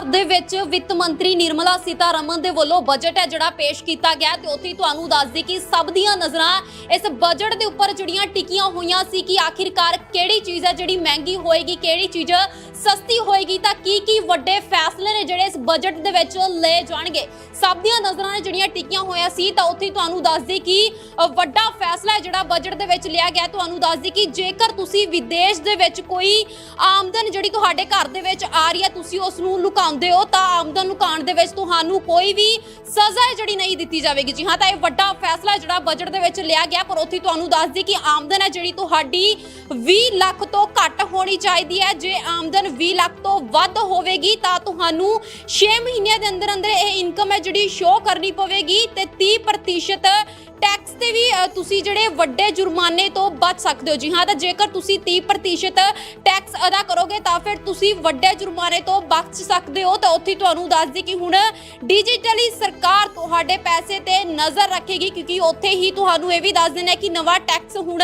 ਭਰ ਦੇ ਵਿੱਚ ਵਿੱਤ ਮੰਤਰੀ ਨਿਰਮਲਾ ਸੀਤਾਰਮਨ ਦੇ ਵੱਲੋਂ ਬਜਟ ਹੈ ਜਿਹੜਾ ਪੇਸ਼ ਕੀਤਾ ਗਿਆ ਤੇ ਉੱਥੇ ਤੁਹਾਨੂੰ ਦੱਸਦੀ ਕਿ ਸਭ ਦੀਆਂ ਨਜ਼ਰਾਂ ਇਸ ਬਜਟ ਦੇ ਉੱਪਰ ਜਿਹੜੀਆਂ ਟਿਕੀਆਂ ਹੋਈਆਂ ਸੀ ਕਿ ਆਖਿਰਕਾਰ ਕਿਹੜੀ ਚੀਜ਼ ਹੈ ਜਿਹੜੀ ਮਹਿੰਗੀ ਹੋਏਗੀ, ਕਿਹੜੀ ਚੀਜ਼ ਸਸਤੀ ਹੋਏਗੀ ਤਾਂ ਕੀ ਕੀ ਵੱਡੇ ਫੈਸਲੇ ਨੇ ਜਿਹੜੇ ਇਸ ਬਜਟ ਦੇ ਵਿੱਚ ਲਏ ਜਾਣਗੇ? ਸਭ ਦੀਆਂ ਨਜ਼ਰਾਂ ਨੇ ਜਿਹੜੀਆਂ ਟਿਕੀਆਂ ਹੋਈਆਂ ਸੀ, ਤਾਂ ਉੱਥੇ ਤੁਹਾਨੂੰ ਦੱਸ ਦਈ ਕਿ ਵੱਡਾ ਫੈਸਲਾ ਹੈ ਜਿਹੜਾ ਬਜਟ ਦੇ ਵਿੱਚ ਲਿਆ ਗਿਆ। ਤੁਹਾਨੂੰ ਦੱਸ ਦਈ ਕਿ ਜੇਕਰ ਤੁਸੀਂ ਵਿਦੇਸ਼ ਦੇ ਵਿੱਚ ਕੋਈ ਆਮਦਨ ਜਿਹੜੀ ਤੁਹਾਡੇ ਘਰ ਦੇ ਵਿੱਚ ਆ ਰਹੀ ਹੈ, ਤੁਸੀਂ ਉਸ ਨੂੰ ਲੁਕਾਉਂਦੇ ਹੋ, ਤਾਂ ਆਮਦਨ ਲੁਕਾਉਣ ਦੇ ਵਿੱਚ ਤੁਹਾਨੂੰ ਕੋਈ ਵੀ ਸਜ਼ਾ ਜਿਹੜੀ ਨਹੀਂ ਦਿੱਤੀ ਜਾਵੇਗੀ। ਜੀ ਹਾਂ, ਤਾਂ ਇਹ ਵੱਡਾ ਫੈਸਲਾ ਜਿਹੜਾ ਬਜਟ ਦੇ ਵਿੱਚ ਲਿਆ ਗਿਆ, ਪਰ ਉੱਥੇ ਤੁਹਾਨੂੰ ਦੱਸ ਦਈ ਕਿ ਆਮਦਨ ਹੈ ਜਿਹੜੀ ਤੁਹਾਡੀ 20 ਲੱਖ ਤੋਂ ਘੱਟ ਹੋਣੀ ਚਾਹੀਦੀ ਹੈ। ਜੇ ਆਮਦਨ 20 ਲੱਖ ਤੋਂ ਵੱਧ ਹੋਵੇਗੀ, ਤਾਂ ਤੁਹਾਨੂੰ 6 ਮਹੀਨਿਆਂ ਦੇ ਅੰਦਰ ਅੰਦਰ ਇਹ ਇਨਕਮ ਹੈ ਜਿਹੜੀ ਸ਼ੋਅ ਕਰਨੀ ਪਵੇਗੀ ਤੇ 30% ਟੈਕਸ ਤੇ ਵੀ ਤੁਸੀਂ ਜਿਹੜੇ ਵੱਡੇ ਜੁਰਮਾਨੇ ਤੋਂ ਬਚ ਸਕਦੇ ਹੋ। ਜੀ ਹਾਂ, ਤਾਂ ਜੇਕਰ ਤੁਸੀਂ 30% ਟੈਕਸ ਅਦਾ ਕਰੋਗੇ, ਤਾਂ ਫਿਰ ਤੁਸੀਂ ਵੱਡੇ ਜੁਰਮਾਨੇ ਤੋਂ ਬਚ ਸਕਦੇ ਹੋ। ਤਾਂ ਉੱਥੇ ਤੁਹਾਨੂੰ ਦੱਸ ਦਈ ਕਿ ਹੁਣ ਡਿਜੀਟਲੀ ਸਰਕਾਰ ਤੁਹਾਡੇ ਪੈਸੇ ਤੇ ਨਜ਼ਰ ਰੱਖੇਗੀ, ਕਿਉਂਕਿ ਉੱਥੇ ਹੀ ਤੁਹਾਨੂੰ ਇਹ ਵੀ ਦੱਸ ਦੇਣਾ ਕਿ ਨਵਾਂ ਟੈਕਸ ਹੁਣ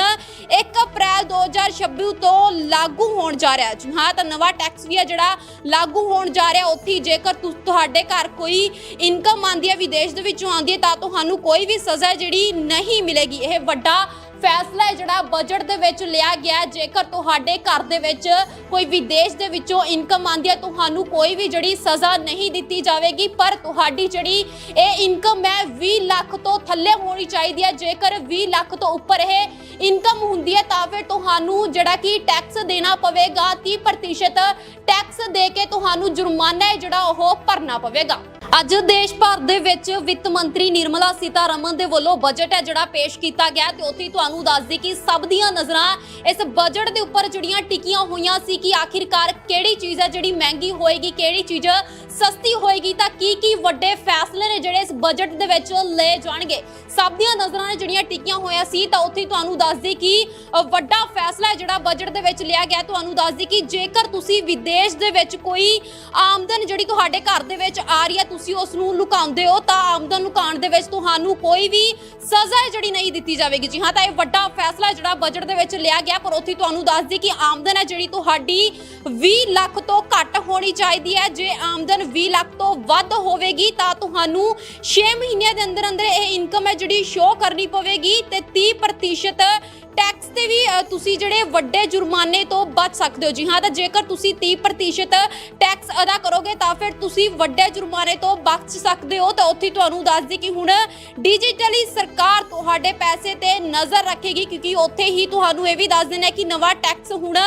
1 ਅਪ੍ਰੈਲ 2026 ਤੋਂ ਲਾਗੂ ਹੋਣ ਜਾ ਰਿਹਾ ਜੀ ਹਾਂ, ਤਾਂ ਨਵਾਂ ਟੈਕਸ ਵੀ ਹੈ ਜਿਹੜਾ ਲਾਗੂ ਹੋਣ ਜਾ ਰਿਹਾ ਉੱਥੇ ਜੇਕਰ ਤੁਹਾਡੇ ਘਰ ਕੋਈ ਇਨਕਮ ਆਉਂਦੀ ਹੈ, ਵਿਦੇਸ਼ ਦੇ ਵਿੱਚੋਂ ਆਉਂਦੀ ਹੈ, ਤਾਂ ਤੁਹਾਨੂੰ ਕੋਈ ਵੀ ਸਜ਼ਾ ਜਿਹੜੀ ਨਹੀਂ ਮਿਲੇਗੀ। ਇਹ ਵੱਡਾ ਫੈਸਲਾ ਹੈ ਜਿਹੜਾ ਬਜਟ ਦੇ ਵਿੱਚ ਲਿਆ ਗਿਆ ਜੇਕਰ ਤੁਹਾਡੇ ਘਰ ਦੇ ਵਿੱਚ ਕੋਈ ਵਿਦੇਸ਼ ਦੇ ਵਿੱਚੋਂ ਇਨਕਮ ਆਉਂਦੀ ਹੈ, ਤੁਹਾਨੂੰ ਕੋਈ ਵੀ ਜਿਹੜੀ ਸਜ਼ਾ ਨਹੀਂ ਦਿੱਤੀ ਜਾਵੇਗੀ, ਪਰ ਤੁਹਾਡੀ ਜਿਹੜੀ ਇਹ ਇਨਕਮ ਹੈ 20 ਲੱਖ ਤੋਂ ਥੱਲੇ ਹੋਣੀ ਚਾਹੀਦੀ ਹੈ। ਜੇਕਰ 20 ਲੱਖ ਤੋਂ ਉੱਪਰ ਇਹ ਇਨਕਮ ਹੁੰਦੀ ਹੈ, ਤਾਂ ਫਿਰ ਤੁਹਾਨੂੰ ਜਿਹੜਾ ਕਿ ਟੈਕਸ ਦੇਣਾ ਪਵੇਗਾ। 30% ਟੈਕਸ ਦੇ ਕੇ ਤੁਹਾਨੂੰ ਜੁਰਮਾਨਾ ਹੈ ਜਿਹੜਾ ਉਹ ਭਰਨਾ ਪਵੇਗਾ। ਅੱਜ ਦੇਸ਼ ਭਰ ਦੇ ਵਿੱਚ ਵਿੱਤ ਮੰਤਰੀ ਨਿਰਮਲਾ ਸੀਤਾਰਮਨ ਦੇ ਵੱਲੋਂ ਬਜਟ ਹੈ ਜਿਹੜਾ ਪੇਸ਼ ਕੀਤਾ ਗਿਆ ਤੇ ਉੱਥੇ ਤੁਹਾਨੂੰ ਦੱਸਦੀ ਕਿ ਸਭ ਦੀਆਂ ਨਜ਼ਰਾਂ ਇਸ ਬਜਟ ਦੇ ਉੱਪਰ ਜਿਹੜੀਆਂ ਟਿਕੀਆਂ ਹੋਈਆਂ ਸੀ ਕਿ ਆਖਿਰਕਾਰ ਕਿਹੜੀ ਚੀਜ਼ ਹੈ ਜਿਹੜੀ ਮਹਿੰਗੀ ਹੋਏਗੀ, ਕਿਹੜੀ ਚੀਜ਼ ਸਸਤੀ ਹੋਏਗੀ ਤਾਂ ਕੀ ਕੀ ਵੱਡੇ ਫੈਸਲੇ ਨੇ ਜਿਹੜੇ ਇਸ ਬਜਟ ਦੇ ਵਿੱਚ ਲਏ ਜਾਣਗੇ? ਸਭ ਦੀਆਂ ਨਜ਼ਰਾਂ ਨੇ ਜਿਹੜੀਆਂ ਟਿਕੀਆਂ ਹੋਈਆਂ ਸੀ, ਤਾਂ ਉੱਥੇ ਤੁਹਾਨੂੰ ਦੱਸ ਦਈ ਕਿ ਵੱਡਾ ਫੈਸਲਾ ਹੈ ਜਿਹੜਾ ਬਜਟ ਦੇ ਵਿੱਚ ਲਿਆ ਗਿਆ। ਤੁਹਾਨੂੰ ਦੱਸ ਦਈ ਕਿ ਜੇਕਰ ਤੁਸੀਂ ਵਿਦੇਸ਼ ਦੇ ਵਿੱਚ ਕੋਈ ਆਮਦਨ ਜਿਹੜੀ ਤੁਹਾਡੇ ਘਰ ਦੇ ਵਿੱਚ ਆ ਰਹੀ ਹੈ, ਤੁਸੀਂ ਉਸ ਨੂੰ ਲੁਕਾਉਂਦੇ ਹੋ, ਤਾਂ ਆਮਦਨ ਲੁਕਾਉਣ ਦੇ ਵਿੱਚ ਤੁਹਾਨੂੰ ਕੋਈ ਵੀ ਸਜ਼ਾ ਜਿਹੜੀ ਨਹੀਂ ਦਿੱਤੀ ਜਾਵੇਗੀ। ਜੀ ਹਾਂ, ਤਾਂ ਇਹ ਵੱਡਾ ਫੈਸਲਾ ਜਿਹੜਾ ਬਜਟ ਦੇ ਵਿੱਚ ਲਿਆ ਗਿਆ, ਪਰ ਉੱਥੇ ਤੁਹਾਨੂੰ ਦੱਸ ਦਈ ਕਿ ਆਮਦਨ ਹੈ ਜਿਹੜੀ ਤੁਹਾਡੀ 20 ਲੱਖ ਤੋਂ ਘੱਟ ਹੋਣੀ ਚਾਹੀਦੀ ਹੈ। ਜੇ ਆਮਦਨ 20 ਲੱਖ ਤੋਂ ਵੱਧ ਹੋਵੇਗੀ, ਤਾਂ ਤੁਹਾਨੂੰ 6 ਮਹੀਨਿਆਂ ਦੇ ਅੰਦਰ ਅੰਦਰ ਇਹ ਇਨਕਮ ਹੈ ਜਿਹੜੀ ਸ਼ੋਅ ਕਰਨੀ ਪਵੇਗੀ ਤੇ 30% ਟੈਕਸ ਤੇ ਵੀ ਤੁਸੀਂ ਜਿਹੜੇ ਵੱਡੇ ਜੁਰਮਾਨੇ ਤੋਂ ਬਚ ਸਕਦੇ ਹੋ। ਜੀ ਹਾਂ, ਤਾਂ ਜੇਕਰ ਤੁਸੀਂ 30% ਟੈਕਸ ਅਦਾ ਕਰੋਗੇ, ਤਾਂ ਫਿਰ ਤੁਸੀਂ ਵੱਡੇ ਜੁਰਮਾਨੇ ਤੋਂ ਬਚ ਸਕਦੇ ਹੋ। ਤਾਂ ਉੱਥੇ ਤੁਹਾਨੂੰ ਦੱਸਦੀ ਕਿ ਹੁਣ ਡਿਜੀਟਲੀ ਸਰਕਾਰ ਤੁਹਾਡੇ ਪੈਸੇ ਤੇ ਨਜ਼ਰ ਰੱਖੇਗੀ, ਕਿਉਂਕਿ ਉੱਥੇ ਹੀ ਤੁਹਾਨੂੰ ਇਹ ਵੀ ਦੱਸ ਦੇਣਾ ਕਿ ਨਵਾਂ ਟੈਕਸ ਹੁਣ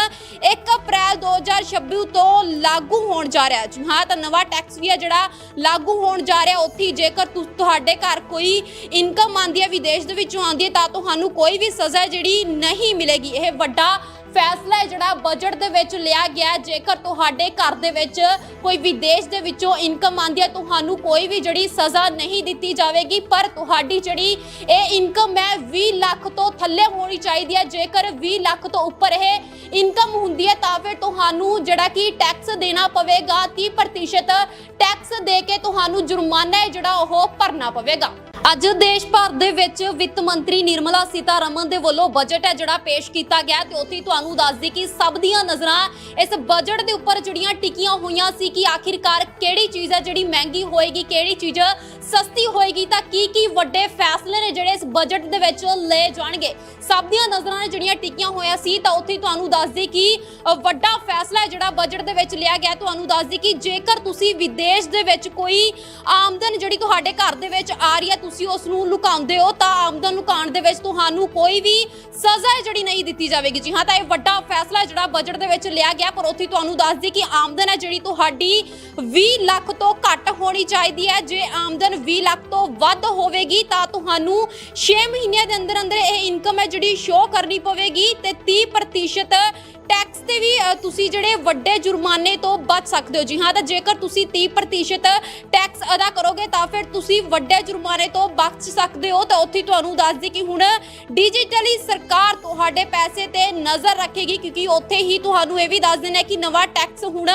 1 ਅਪ੍ਰੈਲ 2026 ਤੋਂ ਲਾਗੂ ਹੋਣ ਜਾ ਰਿਹਾ। ਜੀ ਹਾਂ, ਤਾਂ ਨਵਾਂ ਟੈਕਸ ਵੀ ਹੈ ਜਿਹੜਾ ਲਾਗੂ ਹੋਣ ਜਾ ਰਿਹਾ ਉੱਥੇ ਜੇਕਰ ਤੁਹਾਡੇ ਘਰ ਕੋਈ ਇਨਕਮ ਆਉਂਦੀ ਹੈ, ਵਿਦੇਸ਼ ਦੇ ਵਿੱਚੋਂ ਆਉਂਦੀ ਹੈ, ਤਾਂ ਤੁਹਾਨੂੰ ਕੋਈ ਵੀ ਸਜ਼ਾ ਜਿਹੜੀ ਜਿਹੜੀ ਨਹੀਂ ਮਿਲੇਗੀ। ਇਹ ਵੱਡਾ ਫੈਸਲਾ ਹੈ ਜਿਹੜਾ ਬਜਟ ਦੇ ਵਿੱਚ ਲਿਆ ਗਿਆ ਜੇਕਰ ਤੁਹਾਡੇ ਘਰ ਦੇ ਵਿੱਚ ਕੋਈ ਵਿਦੇਸ਼ ਦੇ ਵਿੱਚੋਂ ਇਨਕਮ ਆਉਂਦੀ ਹੈ, ਤੁਹਾਨੂੰ ਕੋਈ ਵੀ ਜਿਹੜੀ ਸਜ਼ਾ ਨਹੀਂ ਦਿੱਤੀ ਜਾਵੇਗੀ, ਪਰ ਤੁਹਾਡੀ ਜਿਹੜੀ ਇਹ ਇਨਕਮ ਹੈ 20 ਲੱਖ ਤੋਂ ਥੱਲੇ ਹੋਣੀ ਚਾਹੀਦੀ ਹੈ। ਜੇਕਰ 20 ਲੱਖ ਤੋਂ ਉੱਪਰ ਇਹ ਇਨਕਮ ਹੁੰਦੀ ਹੈ, ਤਾਂ ਫਿਰ ਤੁਹਾਨੂੰ ਜਿਹੜਾ ਕਿ ਟੈਕਸ ਦੇਣਾ ਪਵੇਗਾ। 30% ਟੈਕਸ ਦੇ ਕੇ ਤੁਹਾਨੂੰ ਜੁਰਮਾਨਾ ਹੈ ਜਿਹੜਾ ਉਹ ਭਰਨਾ ਪਵੇਗਾ। ਅੱਜ ਦੇਸ਼ ਭਰ ਦੇ ਵਿੱਚ ਵਿੱਤ ਮੰਤਰੀ ਨਿਰਮਲਾ ਸੀਤਾਰਮਨ ਦੇ ਵੱਲੋਂ ਬਜਟ ਹੈ ਜਿਹੜਾ ਪੇਸ਼ ਕੀਤਾ ਗਿਆ ਤੇ ਉੱਥੇ ਤੁਹਾਨੂੰ ਦੱਸਦੀ ਕਿ ਸਭ ਦੀਆਂ ਨਜ਼ਰਾਂ ਇਸ ਬਜਟ ਦੇ ਉੱਪਰ ਜਿਹੜੀਆਂ ਟਿਕੀਆਂ ਹੋਈਆਂ ਸੀ ਕਿ ਆਖਿਰਕਾਰ ਕਿਹੜੀ ਚੀਜ਼ ਹੈ ਜਿਹੜੀ ਮਹਿੰਗੀ ਹੋਏਗੀ, ਕਿਹੜੀ ਚੀਜ਼ ਸਸਤੀ ਹੋਏਗੀ ਤਾਂ ਕੀ ਕੀ ਵੱਡੇ ਫੈਸਲੇ ਨੇ ਜਿਹੜੇ ਇਸ ਬਜਟ ਦੇ ਵਿੱਚ ਲਏ ਜਾਣਗੇ? ਸਭ ਦੀਆਂ ਨਜ਼ਰਾਂ ਨੇ ਜਿਹੜੀਆਂ ਟਿਕੀਆਂ ਹੋਈਆਂ ਸੀ, ਤਾਂ ਉੱਥੇ ਤੁਹਾਨੂੰ ਦੱਸ ਦਈ ਕਿ ਵੱਡਾ ਫੈਸਲਾ ਜਿਹੜਾ ਬਜਟ ਦੇ ਵਿੱਚ ਲਿਆ ਗਿਆ। ਤੁਹਾਨੂੰ ਦੱਸ ਦਈ ਕਿ ਜੇਕਰ ਤੁਸੀਂ ਵਿਦੇਸ਼ ਦੇ ਵਿੱਚ ਕੋਈ ਆਮਦਨ ਜਿਹੜੀ ਤੁਹਾਡੇ ਘਰ ਦੇ ਵਿੱਚ ਆ ਰਹੀ ਹੈ, ਤੁਸੀਂ ਉਸ ਨੂੰ ਲੁਕਾਉਂਦੇ ਹੋ, ਤਾਂ ਆਮਦਨ ਲੁਕਾਉਣ ਦੇ ਵਿੱਚ ਤੁਹਾਨੂੰ ਕੋਈ ਵੀ ਸਜ਼ਾ ਜਿਹੜੀ ਨਹੀਂ ਦਿੱਤੀ ਜਾਵੇਗੀ। ਜੀ ਹਾਂ, ਤਾਂ ਇਹ ਵੱਡਾ ਫੈਸਲਾ ਜਿਹੜਾ ਬਜਟ ਦੇ ਵਿੱਚ ਲਿਆ ਗਿਆ, ਪਰ ਉੱਥੇ ਤੁਹਾਨੂੰ ਦੱਸ ਦਈ ਕਿ ਆਮਦਨ ਹੈ ਜਿਹੜੀ ਤੁਹਾਡੀ 20 ਲੱਖ ਤੋਂ ਘੱਟ ਹੋਣੀ ਚਾਹੀਦੀ ਹੈ। ਜੇ ਆਮਦਨ 20 ਲੱਖ ਤੋਂ ਵੱਧ ਹੋਵੇਗੀ, ਤਾਂ ਤੁਹਾਨੂੰ 6 ਮਹੀਨਿਆਂ ਦੇ ਅੰਦਰ ਅੰਦਰ ਇਹ ਇਨਕਮ ਹੈ ਜਿਹੜੀ ਸ਼ੋਅ ਕਰਨੀ ਪਵੇਗੀ ਤੇ 30% ਟੈਕਸ ਤੇ ਵੀ ਤੁਸੀਂ ਜਿਹੜੇ ਵੱਡੇ ਜੁਰਮਾਨੇ ਤੋਂ ਬਚ ਸਕਦੇ ਹੋ। ਜੀ ਹਾਂ, ਤਾਂ ਜੇਕਰ ਤੁਸੀਂ 30% ਟੈਕਸ ਅਦਾ ਕਰੋਗੇ, ਤਾਂ ਫਿਰ ਤੁਸੀਂ ਵੱਡੇ ਜੁਰਮਾਨੇ ਤੋਂ ਬਚ ਸਕਦੇ ਹੋ। ਤਾਂ ਉੱਥੇ ਤੁਹਾਨੂੰ ਦੱਸ ਦਈ ਕਿ ਹੁਣ ਡਿਜੀਟਲੀ ਸਰਕਾਰ ਤੁਹਾਡੇ ਪੈਸੇ ਤੇ ਨਜ਼ਰ ਰੱਖੇਗੀ, ਕਿਉਂਕਿ ਉੱਥੇ ਹੀ ਤੁਹਾਨੂੰ ਇਹ ਵੀ ਦੱਸ ਦੇਣਾ ਕਿ ਨਵਾਂ ਟੈਕਸ ਹੁਣ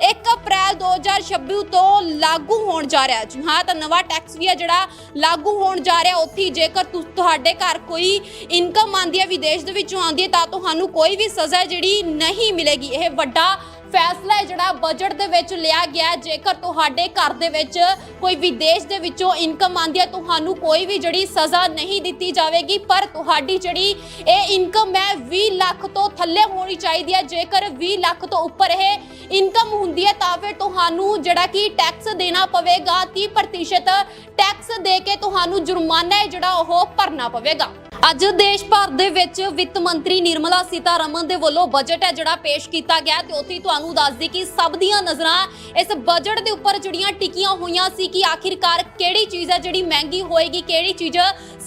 1 ਅਪ੍ਰੈਲ 2026 ਤੋਂ ਲਾਗੂ ਹੋਣ ਜਾ ਰਿਹਾ। ਜੀ ਹਾਂ, ਤਾਂ ਨਵਾਂ ਟੈਕਸ ਵੀ ਹੈ ਜਿਹੜਾ ਲਾਗੂ ਹੋਣ ਜਾ ਰਿਹਾ ਉੱਥੇ ਜੇਕਰ ਤੁ- ਤੁਹਾਡੇ ਘਰ ਕੋਈ ਇਨਕਮ ਆਉਂਦੀ ਹੈ ਵਿਦੇਸ਼ ਦੇ ਵਿੱਚੋਂ ਆਉਂਦੀ ਹੈ ਤਾਂ ਤੁਹਾਨੂੰ ਕੋਈ ਵੀ ਸਜ਼ਾ ਜਿਹੜੀ ਜਿਹੜੀ ਨਹੀਂ ਮਿਲੇਗੀ। ਇਹ ਵੱਡਾ ਫੈਸਲਾ ਹੈ ਜਿਹੜਾ ਬਜਟ ਦੇ ਵਿੱਚ ਲਿਆ ਗਿਆ ਹੈ। ਜੇਕਰ ਤੁਹਾਡੇ ਘਰ ਦੇ ਵਿੱਚ ਕੋਈ ਵਿਦੇਸ਼ ਦੇ ਵਿੱਚੋਂ ਇਨਕਮ ਆਉਂਦੀ ਹੈ, ਤੁਹਾਨੂੰ ਕੋਈ ਵੀ ਜਿਹੜੀ ਸਜ਼ਾ ਨਹੀਂ ਦਿੱਤੀ ਜਾਵੇਗੀ, ਪਰ ਤੁਹਾਡੀ ਜਿਹੜੀ ਇਹ ਇਨਕਮ ਹੈ 20 ਲੱਖ ਤੋਂ ਥੱਲੇ ਹੋਣੀ ਚਾਹੀਦੀ ਹੈ। ਜੇਕਰ 20 ਲੱਖ ਤੋਂ ਉੱਪਰ ਇਹ ਇਨਕਮ ਹੁੰਦੀ ਹੈ, ਤਾਂ ਫਿਰ ਤੁਹਾਨੂੰ ਜਿਹੜਾ ਕਿ ਟੈਕਸ ਦੇਣਾ ਪਵੇਗਾ। 30% ਟੈਕਸ ਦੇ ਕੇ ਤੁਹਾਨੂੰ ਜੁਰਮਾਨਾ ਹੈ ਜਿਹੜਾ ਉਹ ਭਰਨਾ ਪਵੇਗਾ। ਅੱਜ ਦੇਸ਼ ਭਰ ਦੇ ਵਿੱਚ ਵਿੱਤ ਮੰਤਰੀ ਨਿਰਮਲਾ ਸੀਤਾਰਮਨ ਦੇ ਵੱਲੋਂ ਬਜਟ ਹੈ ਜਿਹੜਾ ਪੇਸ਼ ਕੀਤਾ ਗਿਆ ਤੇ ਉੱਥੇ ਤੁਹਾਨੂੰ ਦੱਸ ਦਈ ਕਿ ਸਭ ਦੀਆਂ ਨਜ਼ਰਾਂ ਇਸ ਬਜਟ ਦੇ ਉੱਪਰ ਜਿਹੜੀਆਂ ਟਿਕੀਆਂ ਹੋਈਆਂ ਸੀ ਕਿ ਆਖਿਰਕਾਰ ਕਿਹੜੀ ਚੀਜ਼ ਹੈ ਜਿਹੜੀ ਮਹਿੰਗੀ ਹੋਏਗੀ, ਕਿਹੜੀ ਚੀਜ਼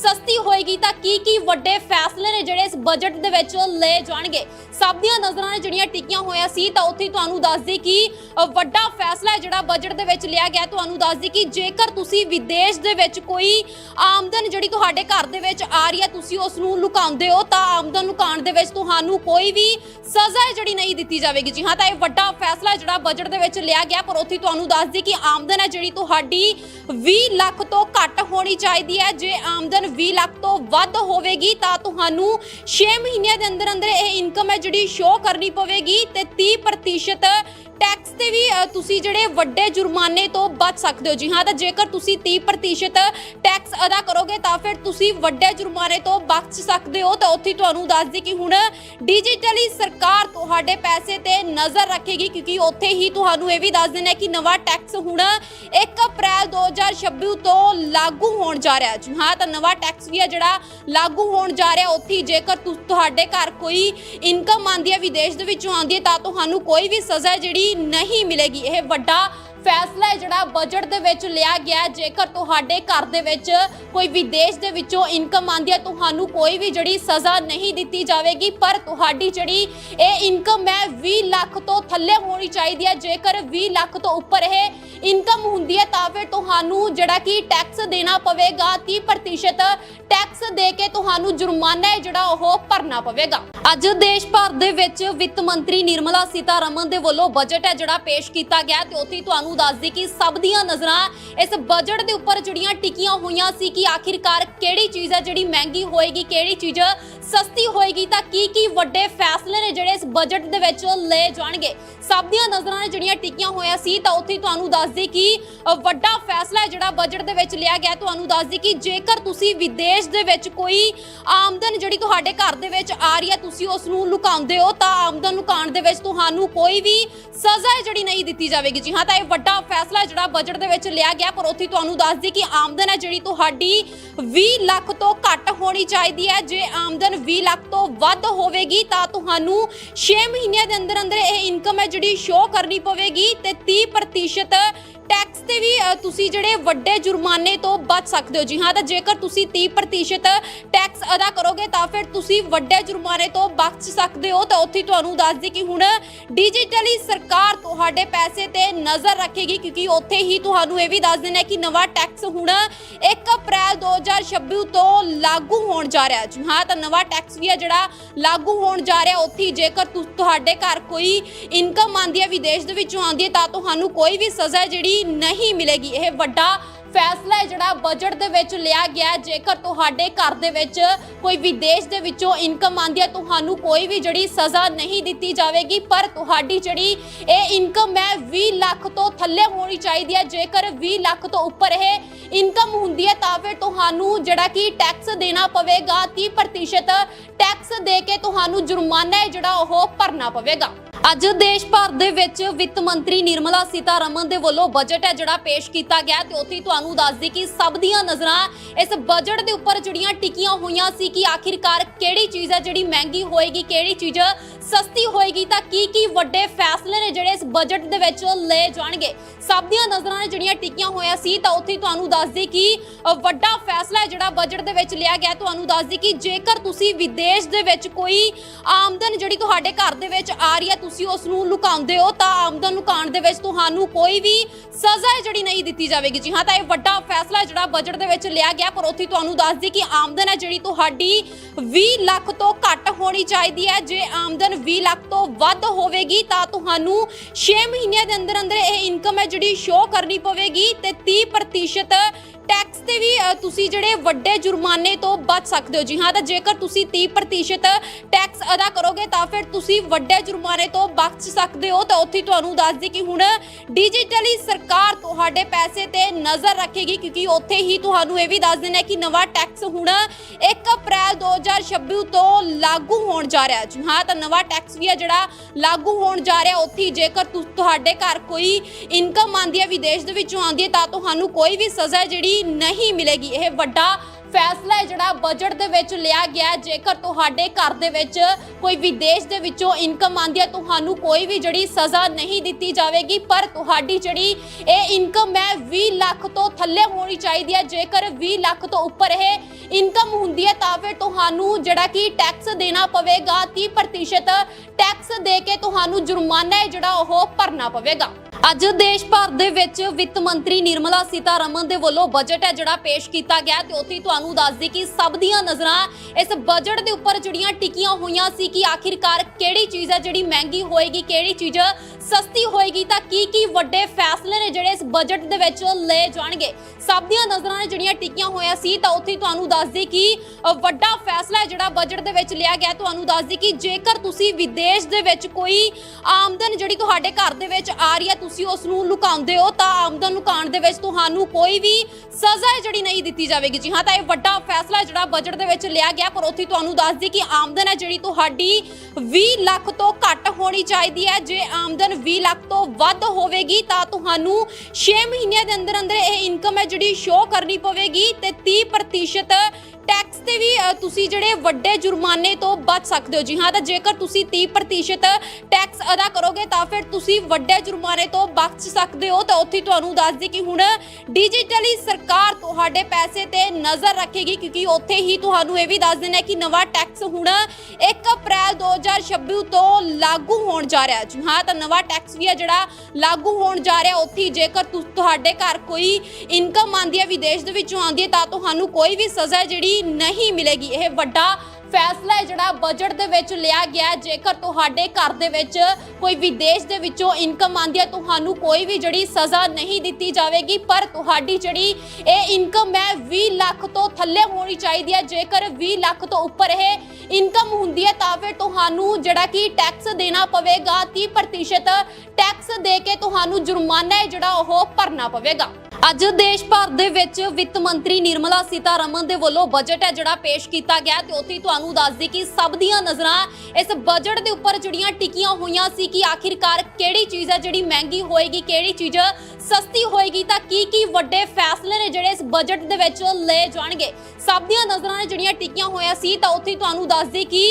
ਸਸਤੀ ਹੋਏਗੀ ਤਾਂ ਕੀ ਕੀ ਵੱਡੇ ਫੈਸਲੇ ਨੇ ਜਿਹੜੇ ਇਸ ਬਜਟ ਦੇ ਵਿੱਚ ਲਏ ਜਾਣਗੇ? ਸਭ ਦੀਆਂ ਨਜ਼ਰਾਂ ਨੇ ਜਿਹੜੀਆਂ ਟਿਕੀਆਂ ਹੋਈਆਂ ਸੀ, ਤਾਂ ਉੱਥੇ ਤੁਹਾਨੂੰ ਦੱਸ ਦਈ ਕਿ ਵੱਡਾ ਫੈਸਲਾ ਜਿਹੜਾ ਬਜਟ ਦੇ ਵਿੱਚ ਲਿਆ ਗਿਆ। ਤੁਹਾਨੂੰ ਦੱਸ ਦਈ ਕਿ ਜੇਕਰ ਤੁਸੀਂ ਵਿਦੇਸ਼ ਦੇ ਵਿੱਚ ਕੋਈ ਆਮਦਨ ਜਿਹੜੀ ਤੁਹਾਡੇ ਘਰ ਦੇ ਵਿੱਚ ਆ ਰਹੀ ਹੈ, ਤੁਸੀਂ ਉਸ ਨੂੰ ਲੁਕਾਉਂਦੇ ਹੋ, ਤਾਂ ਆਮਦਨ ਲੁਕਾਉਣ ਦੇ ਵਿੱਚ ਤੁਹਾਨੂੰ ਕੋਈ ਵੀ ਸਜ਼ਾ ਜਿਹੜੀ ਨਹੀਂ ਦਿੱਤੀ ਜਾਵੇਗੀ। ਜੀ ਹਾਂ, ਤਾਂ ਇਹ ਵੱਡਾ ਫੈਸਲਾ ਜਿਹੜਾ ਬਜਟ ਦੇ ਵਿੱਚ ਲਿਆ ਗਿਆ, ਪਰ ਉੱਥੇ ਤੁਹਾਨੂੰ ਦੱਸ ਦਈ ਕਿ ਆਮਦਨ ਹੈ ਜਿਹੜੀ ਤੁਹਾਡੀ 20 ਲੱਖ ਤੋਂ ਘੱਟ ਹੋਣੀ ਚਾਹੀਦੀ ਹੈ। ਜੇ ਆਮਦਨ 20 ਲੱਖ ਤੋਂ ਵੱਧ ਹੋਵੇਗੀ, ਤਾਂ ਤੁਹਾਨੂੰ 6 ਮਹੀਨਿਆਂ ਦੇ ਅੰਦਰ ਅੰਦਰ ਇਹ ਇਨਕਮ ਹੈ ਜਿਹੜੀ ਸ਼ੋਅ ਕਰਨੀ ਪਵੇਗੀ ਤੇ 30% ਟੈਕਸ ਤੇ ਵੀ ਤੁਸੀਂ ਜਿਹੜੇ ਵੱਡੇ ਜੁਰਮਾਨੇ ਤੋਂ ਬਚ ਸਕਦੇ ਹੋ। ਜੀ ਹਾਂ, ਤਾਂ ਜੇਕਰ ਤੁਸੀਂ 30% ਟੈਕਸ ਅਦਾ ਕਰੋਗੇ, ਤਾਂ ਫਿਰ ਤੁਸੀਂ ਵੱਡੇ ਜੁਰਮਾਨੇ ਤੋਂ ਬਚ ਸਕਦੇ ਹੋ। ਤਾਂ ਉੱਥੇ ਤੁਹਾਨੂੰ ਦੱਸ ਦਈ ਕਿ ਹੁਣ ਡਿਜੀਟਲੀ ਸਰਕਾਰ ਤੁਹਾਡੇ ਪੈਸੇ ਤੇ ਨਜ਼ਰ ਰੱਖੇਗੀ, ਕਿਉਂਕਿ ਉੱਥੇ ਹੀ ਤੁਹਾਨੂੰ ਇਹ ਵੀ ਦੱਸ ਦੇਣਾ ਕਿ ਨਵਾਂ ਟੈਕਸ ਹੁਣ 1 ਅਪ੍ਰੈਲ 2026 ਤੋਂ ਲਾਗੂ ਹੋਣ ਜਾ ਰਿਹਾ ਜੀ ਹਾਂ, ਤਾਂ ਨਵਾਂ ਟੈਕਸ ਵੀ ਹੈ ਜਿਹੜਾ ਲਾਗੂ ਹੋਣ ਜਾ ਰਿਹਾ ਉੱਥੇ ਜੇਕਰ ਤੁ- ਤੁਹਾਡੇ ਘਰ ਕੋਈ ਇਨਕਮ ਆਉਂਦੀ ਹੈ, ਵਿਦੇਸ਼ ਦੇ ਵਿੱਚੋਂ ਆਉਂਦੀ ਹੈ, ਤਾਂ ਤੁਹਾਨੂੰ ਕੋਈ ਵੀ ਸਜ਼ਾ ਜਿਹੜੀ ਨਹੀਂ ਮਿਲੇਗੀ। ਇਹ ਵੱਡਾ ਫੈਸਲਾ ਹੈ ਜਿਹੜਾ ਬਜਟ ਦੇ ਵਿੱਚ ਲਿਆ ਗਿਆ ਜੇਕਰ ਤੁਹਾਡੇ ਘਰ ਦੇ ਵਿੱਚ ਕੋਈ ਵਿਦੇਸ਼ ਦੇ ਵਿੱਚੋਂ ਇਨਕਮ ਆਉਂਦੀ ਹੈ, ਤੁਹਾਨੂੰ ਕੋਈ ਵੀ ਜਿਹੜੀ ਸਜ਼ਾ ਨਹੀਂ ਦਿੱਤੀ ਜਾਵੇਗੀ, ਪਰ ਤੁਹਾਡੀ ਜਿਹੜੀ ਇਹ ਇਨਕਮ ਹੈ 20 ਲੱਖ ਤੋਂ ਥੱਲੇ ਹੋਣੀ ਚਾਹੀਦੀ ਹੈ। ਜੇਕਰ 20 ਲੱਖ ਤੋਂ ਉੱਪਰ ਇਹ ਇਨਕਮ ਹੁੰਦੀ ਹੈ, ਤਾਂ ਫਿਰ ਤੁਹਾਨੂੰ ਜਿਹੜਾ ਕਿ ਟੈਕਸ ਦੇਣਾ ਪਵੇਗਾ। 30% ਟੈਕਸ ਦੇ ਕੇ ਤੁਹਾਨੂੰ ਜੁਰਮਾਨਾ ਹੈ ਜਿਹੜਾ ਉਹ ਭਰਨਾ ਪਵੇਗਾ। ਅੱਜ ਦੇਸ਼ ਭਰ ਦੇ ਵਿੱਚ ਵਿੱਤ ਮੰਤਰੀ ਨਿਰਮਲਾ ਸੀਤਾਰਮਨ ਦੇ ਵੱਲੋਂ ਬਜਟ ਹੈ ਜਿਹੜਾ ਪੇਸ਼ ਕੀਤਾ ਗਿਆ ਤੇ ਉੱਥੇ ਤੁਹਾਨੂੰ ਤੁਹਾਨੂੰ ਦੱਸ ਦਈ ਕਿ ਸਭ ਦੀਆਂ ਨਜ਼ਰਾਂ ਇਸ ਬਜਟ ਦੇ ਉੱਪਰ ਜਿਹੜੀਆਂ ਟਿਕੀਆਂ ਹੋਈਆਂ ਸੀ ਕਿ ਆਖਿਰਕਾਰ ਕਿਹੜੀ ਚੀਜ਼ ਹੈ ਜਿਹੜੀ ਮਹਿੰਗੀ ਹੋਏਗੀ, ਕਿਹੜੀ ਚੀਜ਼ ਸਸਤੀ ਹੋਏਗੀ ਤਾਂ ਕੀ ਕੀ ਵੱਡੇ ਫੈਸਲੇ ਨੇ ਜਿਹੜੇ ਇਸ ਬਜਟ ਦੇ ਵਿੱਚ ਲਏ ਜਾਣਗੇ? ਸਭ ਦੀਆਂ ਨਜ਼ਰਾਂ ਨੇ ਜਿਹੜੀਆਂ ਟਿਕੀਆਂ ਹੋਈਆਂ ਸੀ, ਤਾਂ ਉੱਥੇ ਤੁਹਾਨੂੰ ਦੱਸ ਦਈ ਕਿ ਵੱਡਾ ਫੈਸਲਾ ਜਿਹੜਾ ਬਜਟ ਦੇ ਵਿੱਚ ਲਿਆ ਗਿਆ। ਤੁਹਾਨੂੰ ਦੱਸ ਦਈ ਕਿ ਜੇਕਰ ਤੁਸੀਂ ਵਿਦੇਸ਼ ਦੇ ਵਿੱਚ ਕੋਈ ਆਮਦਨ ਜਿਹੜੀ ਤੁਹਾਡੇ ਘਰ ਦੇ ਵਿੱਚ ਆ ਰਹੀ ਹੈ, ਤੁਸੀਂ ਉਸ ਨੂੰ ਲੁਕਾਉਂਦੇ ਹੋ, ਤਾਂ ਆਮਦਨ ਲੁਕਾਉਣ ਦੇ ਵਿੱਚ ਤੁਹਾਨੂੰ ਕੋਈ ਵੀ ਸਜ਼ਾ ਜਿਹੜੀ ਨਹੀਂ ਦਿੱਤੀ ਜਾਵੇਗੀ। ਜੀ ਹਾਂ, ਤਾਂ ਇਹ ਵੱਡਾ ਫੈਸਲਾ ਜਿਹੜਾ ਬਜਟ ਦੇ ਵਿੱਚ ਲਿਆ ਗਿਆ, ਪਰ ਉੱਥੇ ਤੁਹਾਨੂੰ ਦੱਸ ਦਈ ਕਿ ਆਮਦਨ ਹੈ ਜਿਹੜੀ ਤੁਹਾਡੀ 20 ਲੱਖ ਤੋਂ ਘੱਟ ਹੋਣੀ ਚਾਹੀਦੀ ਹੈ। ਜੇ ਆਮਦਨ 20 ਲੱਖ ਤੋਂ ਵੱਧ ਹੋਵੇਗੀ, ਤਾਂ ਤੁਹਾਨੂੰ 6 ਮਹੀਨਿਆਂ ਦੇ ਅੰਦਰ ਅੰਦਰ ਇਹ ਇਨਕਮ ਹੈ ਜਿਹੜੀ ਸ਼ੋਅ ਕਰਨੀ ਪਵੇਗੀ ਤੇ 30% ਤੇ ਵੀ ਤੁਸੀਂ ਜਿਹੜੇ ਵੱਡੇ ਜੁਰਮਾਨੇ ਤੋਂ ਬਚ ਸਕਦੇ ਹੋ। ਜੀ ਹਾਂ, ਤਾਂ ਜੇਕਰ ਤੁਸੀਂ 30% ਟੈਕਸ ਅਦਾ ਕਰੋਗੇ, ਤਾਂ ਫਿਰ ਤੁਸੀਂ ਵੱਡੇ ਜੁਰਮਾਨੇ ਤੋਂ ਬਚ ਸਕਦੇ ਹੋ। ਤਾਂ ਉੱਥੇ ਤੁਹਾਨੂੰ ਦੱਸ ਦਈ ਕਿ ਹੁਣ ਡਿਜੀਟਲੀ ਸਰਕਾਰ ਤੁਹਾਡੇ ਪੈਸੇ ਤੇ ਨਜ਼ਰ ਰੱਖੇਗੀ, ਕਿਉਂਕਿ ਉੱਥੇ ਹੀ ਤੁਹਾਨੂੰ ਇਹ ਵੀ ਦੱਸ ਦੇਣਾ ਕਿ ਨਵਾਂ ਟੈਕਸ ਹੁਣ 1 ਅਪ੍ਰੈਲ 2026 ਤੋਂ ਲਾਗੂ ਹੋਣ ਜਾ ਰਿਹਾ ਜੀ ਹਾਂ, ਤਾਂ ਨਵਾਂ ਟੈਕਸ ਵੀ ਹੈ ਜਿਹੜਾ ਲਾਗੂ ਹੋਣ ਜਾ ਰਿਹਾ ਉੱਥੇ ਜੇਕਰ ਤੁਹਾਡੇ ਘਰ ਕੋਈ ਇਨਕਮ ਆਉਂਦੀ ਹੈ, ਵਿਦੇਸ਼ ਦੇ ਵਿੱਚੋਂ ਆਉਂਦੀ ਹੈ, ਤਾਂ ਤੁਹਾਨੂੰ ਕੋਈ ਵੀ ਸਜ਼ਾ ਜਿਹੜੀ ਨਹੀਂ ਮਿਲੇਗੀ। ਇਹ ਵੱਡਾ ਫੈਸਲਾ ਹੈ ਜਿਹੜਾ ਬਜਟ ਦੇ ਵਿੱਚ ਲਿਆ ਗਿਆ ਹੈ। ਜੇਕਰ ਤੁਹਾਡੇ ਘਰ ਦੇ ਵਿੱਚ ਕੋਈ ਵਿਦੇਸ਼ ਦੇ ਵਿੱਚੋਂ ਇਨਕਮ ਆਉਂਦੀ ਹੈ, ਤੁਹਾਨੂੰ ਕੋਈ ਵੀ ਜਿਹੜੀ ਸਜ਼ਾ ਨਹੀਂ ਦਿੱਤੀ ਜਾਵੇਗੀ, ਪਰ ਤੁਹਾਡੀ ਜਿਹੜੀ ਇਹ ਇਨਕਮ ਹੈ 20 ਲੱਖ ਤੋਂ ਥੱਲੇ ਹੋਣੀ ਚਾਹੀਦੀ ਹੈ। ਜੇਕਰ 20 ਲੱਖ ਤੋਂ ਉੱਪਰ ਇਹ ਇਨਕਮ ਹੁੰਦੀ ਹੈ, ਤਾਂ ਫਿਰ ਤੁਹਾਨੂੰ ਜਿਹੜਾ ਕਿ ਟੈਕਸ ਦੇਣਾ ਪਵੇਗਾ। 30% ਟੈਕਸ ਦੇ ਕੇ ਤੁਹਾਨੂੰ ਜੁਰਮਾਨਾ ਹੈ ਜਿਹੜਾ ਉਹ ਭਰਨਾ ਪਵੇਗਾ। ਅੱਜ ਦੇਸ਼ ਭਰ ਦੇ ਵਿੱਚ ਵਿੱਤ ਮੰਤਰੀ ਨਿਰਮਲਾ ਸੀਤਾਰਮਨ ਦੇ ਵੱਲੋਂ ਬਜਟ ਹੈ ਜਿਹੜਾ ਪੇਸ਼ ਕੀਤਾ ਗਿਆ ਤੇ ਉੱਥੇ ਹੀ ਤੁਹਾਨੂੰ ਦੱਸ ਦਈ ਕਿ ਸਭ ਦੀਆਂ ਨਜ਼ਰਾਂ ਇਸ ਬਜਟ ਦੇ ਉੱਪਰ ਜਿਹੜੀਆਂ ਟਿਕੀਆਂ ਹੋਈਆਂ ਸੀ ਕਿ ਆਖਿਰਕਾਰ ਕਿਹੜੀ ਚੀਜ਼ ਹੈ ਜਿਹੜੀ ਮਹਿੰਗੀ ਹੋਏਗੀ, ਕਿਹੜੀ ਚੀਜ਼ ਸਸਤੀ ਹੋਏਗੀ ਤਾਂ ਕੀ ਕੀ ਵੱਡੇ ਫੈਸਲੇ ਨੇ ਜਿਹੜੇ ਇਸ ਬਜਟ ਦੇ ਵਿੱਚ ਲਏ ਜਾਣਗੇ? ਸਭ ਦੀਆਂ ਨਜ਼ਰਾਂ ਨੇ ਜਿਹੜੀਆਂ ਟਿਕੀਆਂ ਹੋਈਆਂ ਸੀ ਤਾਂ ਉੱਥੇ ਤੁਹਾਨੂੰ ਦੱਸ ਦਈ ਕਿ ਵੱਡਾ ਫੈਸਲਾ ਜਿਹੜਾ ਬਜਟ ਦੇ ਵਿੱਚ ਲਿਆ ਗਿਆ। ਤੁਹਾਨੂੰ ਦੱਸ ਦਈ ਕਿ ਜੇਕਰ ਤੁਸੀਂ ਵਿਦੇਸ਼ ਦੇ ਵਿੱਚ ਕੋਈ ਆਮਦਨ ਜਿਹੜੀ ਤੁਹਾਡੇ ਘਰ ਦੇ ਵਿੱਚ ਆ ਰਹੀ ਹੈ, ਤੁਸੀਂ ਉਸ ਨੂੰ ਲੁਕਾਉਂਦੇ ਹੋ, ਤਾਂ ਆਮਦਨ ਲੁਕਾਉਣ ਦੇ ਵਿੱਚ ਤੁਹਾਨੂੰ ਕੋਈ ਵੀ ਸਜ਼ਾ ਜਿਹੜੀ ਨਹੀਂ ਦਿੱਤੀ ਜਾਵੇਗੀ। ਜੀ ਹਾਂ, ਤਾਂ ਇਹ ਵੱਡਾ ਫੈਸਲਾ ਜਿਹੜਾ ਬਜਟ ਦੇ ਵਿੱਚ ਲਿਆ ਗਿਆ, ਪਰ ਉੱਥੇ ਤੁਹਾਨੂੰ ਦੱਸ ਦਈ ਕਿ ਆਮਦਨ ਹੈ ਜਿਹੜੀ ਤੁਹਾਡੀ 20 ਲੱਖ ਤੋਂ ਘੱਟ ਹੋਣੀ ਚਾਹੀਦੀ ਹੈ। ਜੇ ਆਮਦਨ 20 ਲੱਖ ਤੋਂ ਵੱਧ ਹੋਵੇਗੀ, ਤਾਂ ਤੁਹਾਨੂੰ 6 ਮਹੀਨਿਆਂ ਦੇ ਅੰਦਰ ਅੰਦਰ ਇਹ ਇਨਕਮ ਹੈ ਜਿਹੜੀ ਸ਼ੋਅ ਕਰਨੀ ਪਵੇਗੀ ਤੇ 30% ਤੇ ਵੀ ਅ, ਤੁਸੀਂ ਜਿਹੜੇ ਵੱਡੇ ਜੁਰਮਾਨੇ ਤੋਂ ਬਚ ਸਕਦੇ ਹੋ। ਜੀ ਹਾਂ ਤਾਂ ਜੇਕਰ ਤੁਸੀਂ 30% ਟੈਕਸ ਅਦਾ ਕਰੋਗੇ ਤਾਂ ਫਿਰ ਤੁਸੀਂ ਵੱਡੇ ਜੁਰਮਾਨੇ ਤੋਂ ਬਚ ਸਕਦੇ ਹੋ। ਤਾਂ ਉੱਥੇ ਤੁਹਾਨੂੰ ਦੱਸ ਦਈ ਕਿ ਹੁਣ ਡਿਜੀਟਲੀ ਸਰਕਾਰ ਤੁਹਾਡੇ ਪੈਸੇ ਤੇ ਨਜ਼ਰ ਰੱਖੇਗੀ ਕਿਉਂਕਿ ਉੱਥੇ ਹੀ ਤੁਹਾਨੂੰ ਇਹ ਵੀ ਦੱਸ ਦੇਣਾ ਹੈ ਕਿ ਨਵਾਂ ਟੈਕਸ ਹੁਣ 1 ਅਪ੍ਰੈਲ 2026 ਤੋਂ ਲਾਗੂ ਹੋਣ ਜਾ ਰਿਹਾ ਹੈ। ਜੀ ਹਾਂ ਤਾਂ ਨਵਾਂ ਟੈਕਸ ਵੀ ਹੈ ਜਿਹੜਾ ਲਾਗੂ ਹੋਣ ਜਾ ਰਿਹਾ ਉੱਥੇ ਹੀ ਜੇਕਰ ਤੁ- ਤੁਹਾਡੇ ਘਰ ਕੋਈ ਇਨਕਮ ਆਉਂਦੀ ਹੈ ਵਿਦੇਸ਼ ਦੇ ਵਿੱਚੋਂ ਆਉਂਦੀ ਹੈ ਤਾਂ ਤੁਹਾਨੂੰ ਕੋਈ ਵੀ ਸਜ਼ਾ ਜਿਹੜੀ ਨਹੀਂ ਮਿਲੇਗੀ। ਇਹ ਵੱਡਾ ਫੈਸਲਾ ਹੈ ਜਿਹੜਾ ਬਜਟ ਦੇ ਵਿੱਚ ਲਿਆ ਗਿਆ ਜੇਕਰ ਤੁਹਾਡੇ ਘਰ ਦੇ ਵਿੱਚ ਕੋਈ ਵਿਦੇਸ਼ ਦੇ ਵਿੱਚੋਂ ਇਨਕਮ ਆਉਂਦੀ ਹੈ, ਤੁਹਾਨੂੰ ਕੋਈ ਵੀ ਜਿਹੜੀ ਸਜ਼ਾ ਨਹੀਂ ਦਿੱਤੀ ਜਾਵੇਗੀ, ਪਰ ਤੁਹਾਡੀ ਜਿਹੜੀ ਇਹ ਇਨਕਮ ਹੈ 20 ਲੱਖ ਤੋਂ ਥੱਲੇ ਹੋਣੀ ਚਾਹੀਦੀ ਹੈ। ਜੇਕਰ 20 ਲੱਖ ਤੋਂ ਉੱਪਰ ਇਹ ਇਨਕਮ ਹੁੰਦੀ ਹੈ, ਤਾਂ ਫਿਰ ਤੁਹਾਨੂੰ ਜਿਹੜਾ ਕਿ ਟੈਕਸ ਦੇਣਾ ਪਵੇਗਾ। 30% ਟੈਕਸ ਦੇ ਕੇ ਤੁਹਾਨੂੰ ਜੁਰਮਾਨਾ ਹੈ ਜਿਹੜਾ ਉਹ ਭਰਨਾ ਪਵੇਗਾ। ਅੱਜ ਦੇਸ਼ ਭਰ ਦੇ ਵਿੱਚ ਵਿੱਤ ਮੰਤਰੀ ਨਿਰਮਲਾ ਸੀਤਾਰਮਨ ਦੇ ਵੱਲੋਂ ਬਜਟ ਹੈ ਜਿਹੜਾ ਪੇਸ਼ ਕੀਤਾ ਗਿਆ ਤੇ ਉੱਥੇ ਤੁਹਾਨੂੰ ਦੱਸ ਦਈ ਕਿ ਸਭ ਦੀਆਂ ਨਜ਼ਰਾਂ ਇਸ ਬਜਟ ਦੇ ਉੱਪਰ ਜਿਹੜੀਆਂ ਟਿਕੀਆਂ ਹੋਈਆਂ ਸੀ ਕਿ ਆਖਿਰਕਾਰ ਕਿਹੜੀ ਚੀਜ਼ ਹੈ ਜਿਹੜੀ ਮਹਿੰਗੀ ਹੋਏਗੀ, ਕਿਹੜੀ ਚੀਜ਼ ਸਸਤੀ ਹੋਏਗੀ ਤਾਂ ਕੀ ਕੀ ਵੱਡੇ ਫੈਸਲੇ ਨੇ ਜਿਹੜੇ ਇਸ ਬਜਟ ਦੇ ਵਿੱਚ ਲਏ ਜਾਣਗੇ? ਸਭ ਦੀਆਂ ਨਜ਼ਰਾਂ ਨੇ ਜਿਹੜੀਆਂ ਟਿਕੀਆਂ ਹੋਈਆਂ ਸੀ ਤਾਂ ਉੱਥੇ ਤੁਹਾਨੂੰ ਦੱਸ ਦਈ ਕਿ ਵੱਡਾ ਫੈਸਲਾ ਜਿਹੜਾ ਬਜਟ ਦੇ ਵਿੱਚ ਲਿਆ ਗਿਆ। ਤੁਹਾਨੂੰ ਦੱਸ ਦਈ ਕਿ ਜੇਕਰ ਤੁਸੀਂ ਵਿਦੇਸ਼ ਦੇ ਵਿੱਚ ਕੋਈ ਆਮਦਨ ਜਿਹੜੀ ਤੁਹਾਡੇ ਘਰ ਦੇ ਵਿੱਚ ਆ ਰਹੀ ਹੈ, ਤੁਸੀਂ ਉਸ ਨੂੰ ਲੁਕਾਉਂਦੇ ਹੋ, ਤਾਂ ਆਮਦਨ ਲੁਕਾਉਣ ਦੇ ਵਿੱਚ ਤੁਹਾਨੂੰ ਕੋਈ ਵੀ ਸਜ਼ਾ ਜਿਹੜੀ ਨਹੀਂ ਦਿੱਤੀ ਜਾਵੇਗੀ। ਜੀ ਹਾਂ, ਤਾਂ ਇਹ ਵੱਡਾ ਫੈਸਲਾ ਜਿਹੜਾ ਬਜਟ ਦੇ ਵਿੱਚ ਲਿਆ ਗਿਆ, ਪਰ ਉੱਥੇ ਤੁਹਾਨੂੰ ਦੱਸ ਦਈ ਕਿ ਆਮਦਨ ਹੈ ਜਿਹੜੀ ਤੁਹਾਡੀ 20 ਲੱਖ ਤੋਂ ਘੱਟ ਹੋਣੀ ਚਾਹੀਦੀ ਹੈ। ਜੇ ਆਮਦਨ 20 ਲੱਖ ਤੋਂ ਵੱਧ ਹੋਵੇਗੀ, ਤਾਂ ਤੁਹਾਨੂੰ 6 ਮਹੀਨਿਆਂ ਦੇ ਅੰਦਰ ਅੰਦਰ ਇਹ ਇਨਕਮ ਹੈ ਜਿਹੜੀ ਸ਼ੋਅ ਕਰਨੀ ਪਵੇਗੀ ਤੇ 30% ਤੇ ਵੀ ਅ, ਤੁਸੀਂ ਜਿਹੜੇ ਵੱਡੇ ਜੁਰਮਾਨੇ ਤੋਂ ਬਚ ਸਕਦੇ ਹੋ। ਜੀ ਹਾਂ ਤਾਂ ਜੇਕਰ ਤੁਸੀਂ 30% ਟੈਕਸ ਅਦਾ ਕਰੋਗੇ ਤਾਂ ਫਿਰ ਤੁਸੀਂ ਵੱਡੇ ਜੁਰਮਾਨੇ ਤੋਂ ਬਚ ਸਕਦੇ ਹੋ। ਤਾਂ ਉੱਥੇ ਤੁਹਾਨੂੰ ਦੱਸ ਦਈ ਕਿ ਹੁਣ ਡਿਜੀਟਲੀ ਸਰਕਾਰ ਤੁਹਾਡੇ ਪੈਸੇ ਤੇ ਨਜ਼ਰ ਰੱਖੇਗੀ ਕਿਉਂਕਿ ਉੱਥੇ ਹੀ ਤੁਹਾਨੂੰ ਇਹ ਵੀ ਦੱਸ ਦੇਣਾ ਹੈ ਕਿ ਨਵਾਂ ਟੈਕਸ ਹੁਣ 1 ਅਪ੍ਰੈਲ 2026 ਤੋਂ ਲਾਗੂ ਹੋਣ ਜਾ ਰਿਹਾ ਹੈ। ਜੀ ਹਾਂ ਤਾਂ ਨਵਾਂ ਟੈਕਸ ਵੀ ਹੈ ਜਿਹੜਾ ਲਾਗੂ ਹੋਣ ਜਾ ਰਿਹਾ ਉੱਥੇ ਹੀ ਜੇਕਰ ਤੁ- ਤੁਹਾਡੇ ਘਰ ਕੋਈ ਇਨਕਮ ਆਉਂਦੀ ਹੈ ਵਿਦੇਸ਼ ਦੇ ਵਿੱਚੋਂ ਆਉਂਦੀ ਹੈ ਤਾਂ ਤੁਹਾਨੂੰ ਕੋਈ ਵੀ ਸਜ਼ਾ ਜਿਹੜੀ ਨਹੀਂ ਮਿਲੇਗੀ। ਇਹ ਵੱਡਾ ਫੈਸਲਾ ਹੈ ਜਿਹੜਾ ਬਜਟ ਦੇ ਵਿੱਚ ਲਿਆ ਗਿਆ ਜੇਕਰ ਤੁਹਾਡੇ ਘਰ ਦੇ ਵਿੱਚ ਕੋਈ ਵਿਦੇਸ਼ ਦੇ ਵਿੱਚੋਂ ਇਨਕਮ ਆਉਂਦੀ ਹੈ, ਤੁਹਾਨੂੰ ਕੋਈ ਵੀ ਜਿਹੜੀ ਸਜ਼ਾ ਨਹੀਂ ਦਿੱਤੀ ਜਾਵੇਗੀ, ਪਰ ਤੁਹਾਡੀ ਜਿਹੜੀ ਇਹ ਇਨਕਮ ਹੈ 20 ਲੱਖ ਤੋਂ ਥੱਲੇ ਹੋਣੀ ਚਾਹੀਦੀ ਹੈ। ਜੇਕਰ 20 ਲੱਖ ਤੋਂ ਉੱਪਰ ਇਹ ਇਨਕਮ ਹੁੰਦੀ ਹੈ, ਤਾਂ ਫਿਰ ਤੁਹਾਨੂੰ ਜਿਹੜਾ ਕਿ ਟੈਕਸ ਦੇਣਾ ਪਵੇਗਾ। 30% ਟੈਕਸ ਦੇ ਕੇ ਤੁਹਾਨੂੰ ਜੁਰਮਾਨਾ ਹੈ ਜਿਹੜਾ ਉਹ ਭਰਨਾ ਪਵੇਗਾ। ਅੱਜ ਦੇਸ਼ ਭਰ ਦੇ ਵਿੱਚ ਵਿੱਤ ਮੰਤਰੀ ਨਿਰਮਲਾ ਸੀਤਾਰਮਨ ਦੇ ਵੱਲੋਂ ਬਜਟ ਹੈ ਜਿਹੜਾ ਪੇਸ਼ ਕੀਤਾ ਗਿਆ ਤੇ ਉੱਥੇ ਤੁਹਾਨੂੰ ਦੱਸਦੀ ਕਿ ਸਭ ਦੀਆਂ ਨਜ਼ਰਾਂ ਇਸ ਬਜਟ ਦੇ ਉੱਪਰ ਜਿਹੜੀਆਂ ਟਿਕੀਆਂ ਹੋਈਆਂ ਸੀ ਕਿ ਆਖਿਰਕਾਰ ਕਿਹੜੀ ਚੀਜ਼ ਹੈ ਜਿਹੜੀ ਮਹਿੰਗੀ ਹੋਏਗੀ, ਕਿਹੜੀ ਚੀਜ਼ ਸਸਤੀ ਹੋਏਗੀ ਤਾਂ ਕੀ ਕੀ ਵੱਡੇ ਫੈਸਲੇ ਨੇ ਜਿਹੜੇ ਇਸ ਬਜਟ ਦੇ ਵਿੱਚ ਲਏ ਜਾਣਗੇ? ਸਭ ਦੀਆਂ ਨਜ਼ਰਾਂ ਨੇ ਜਿਹੜੀਆਂ ਟਿਕੀਆਂ ਹੋਈਆਂ ਸੀ ਤਾਂ ਉੱਥੇ ਤੁਹਾਨੂੰ ਦੱਸ ਕਿ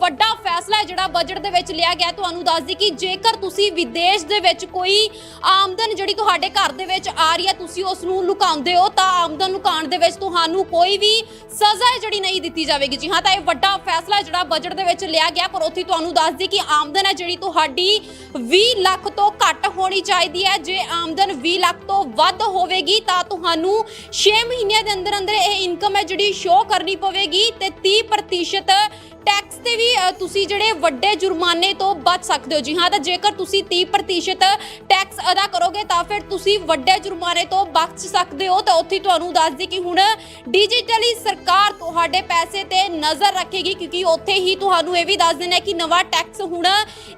ਵੱਡਾ ਫੈਸਲਾ ਜਿਹੜਾ ਬਜਟ ਦੇ ਵਿੱਚ ਲਿਆ ਗਿਆ। ਤੁਹਾਨੂੰ ਦੱਸ ਕਿ ਜੇਕਰ ਤੁਸੀਂ ਵਿਦੇਸ਼ ਦੇ ਵਿੱਚ ਕੋਈ ਆਮਦਨ ਜਿਹੜੀ ਤੁਹਾਡੇ ਘਰ ਦੇ ਵਿੱਚ ਆ ਰਹੀ ਹੈ, ਤੁਸੀਂ ਉਸ ਨੂੰ ਲੁਕਾਉਂਦੇ ਹੋ, ਤਾਂ ਆਮਦਨ ਲੁਕਾਉਣ ਦੇ ਵਿੱਚ ਤੁਹਾਨੂੰ ਕੋਈ ਵੀ ਸਜ਼ਾ ਜਿਹੜੀ ਨਹੀਂ ਦਿੱਤੀ ਜਾਵੇਗੀ। ਜੀ ਹਾਂ, ਤਾਂ ਇਹ ਵੱਡਾ ਫੈਸਲਾ ਜਿਹੜਾ ਬਜਟ ਦੇ ਵਿੱਚ ਲਿਆ ਗਿਆ, ਪਰ ਉੱਥੇ ਤੁਹਾਨੂੰ ਦੱਸਦੀ ਕਿ ਆਮਦਨ ਹੈ ਜਿਹੜੀ ਤੁਹਾਡੀ 20 ਲੱਖ ਤੋਂ ਘੱਟ ਹੋਣੀ ਚਾਹੀਦੀ ਹੈ। ਜੇ ਆਮਦਨ 20 ਲੱਖ ਤੋਂ ਵੱਧ ਹੋਵੇਗੀ, ਤਾਂ ਤੁਹਾਨੂੰ 6 ਮਹੀਨਿਆਂ ਦੇ ਅੰਦਰ ਅੰਦਰ ਇਹ ਇਨਕਮ ਹੈ ਜਿਹੜੀ ਸ਼ੋਅ ਕਰਨੀ ਪਵੇਗੀ ਤੇ 30% ਤੇ ਵੀ ਅ, ਤੁਸੀਂ ਜਿਹੜੇ ਵੱਡੇ ਜੁਰਮਾਨੇ ਤੋਂ ਬਚ ਸਕਦੇ ਹੋ। ਜੀ ਹਾਂ ਤਾਂ ਜੇਕਰ ਤੁਸੀਂ 30% ਟੈਕਸ ਅਦਾ ਕਰੋਗੇ ਤਾਂ ਫਿਰ ਤੁਸੀਂ ਵੱਡੇ ਜੁਰਮਾਨੇ ਤੋਂ ਬਚ ਸਕਦੇ ਹੋ। ਤਾਂ ਉੱਥੇ ਤੁਹਾਨੂੰ ਦੱਸ ਦਈ ਕਿ ਹੁਣ ਡਿਜੀਟਲੀ ਸਰਕਾਰ ਤੁਹਾਡੇ ਪੈਸੇ ਤੇ ਨਜ਼ਰ ਰੱਖੇਗੀ ਕਿਉਂਕਿ ਉੱਥੇ ਹੀ ਤੁਹਾਨੂੰ ਇਹ ਵੀ ਦੱਸ ਦੇਣਾ ਹੈ ਕਿ ਨਵਾਂ ਟੈਕਸ ਹੁਣ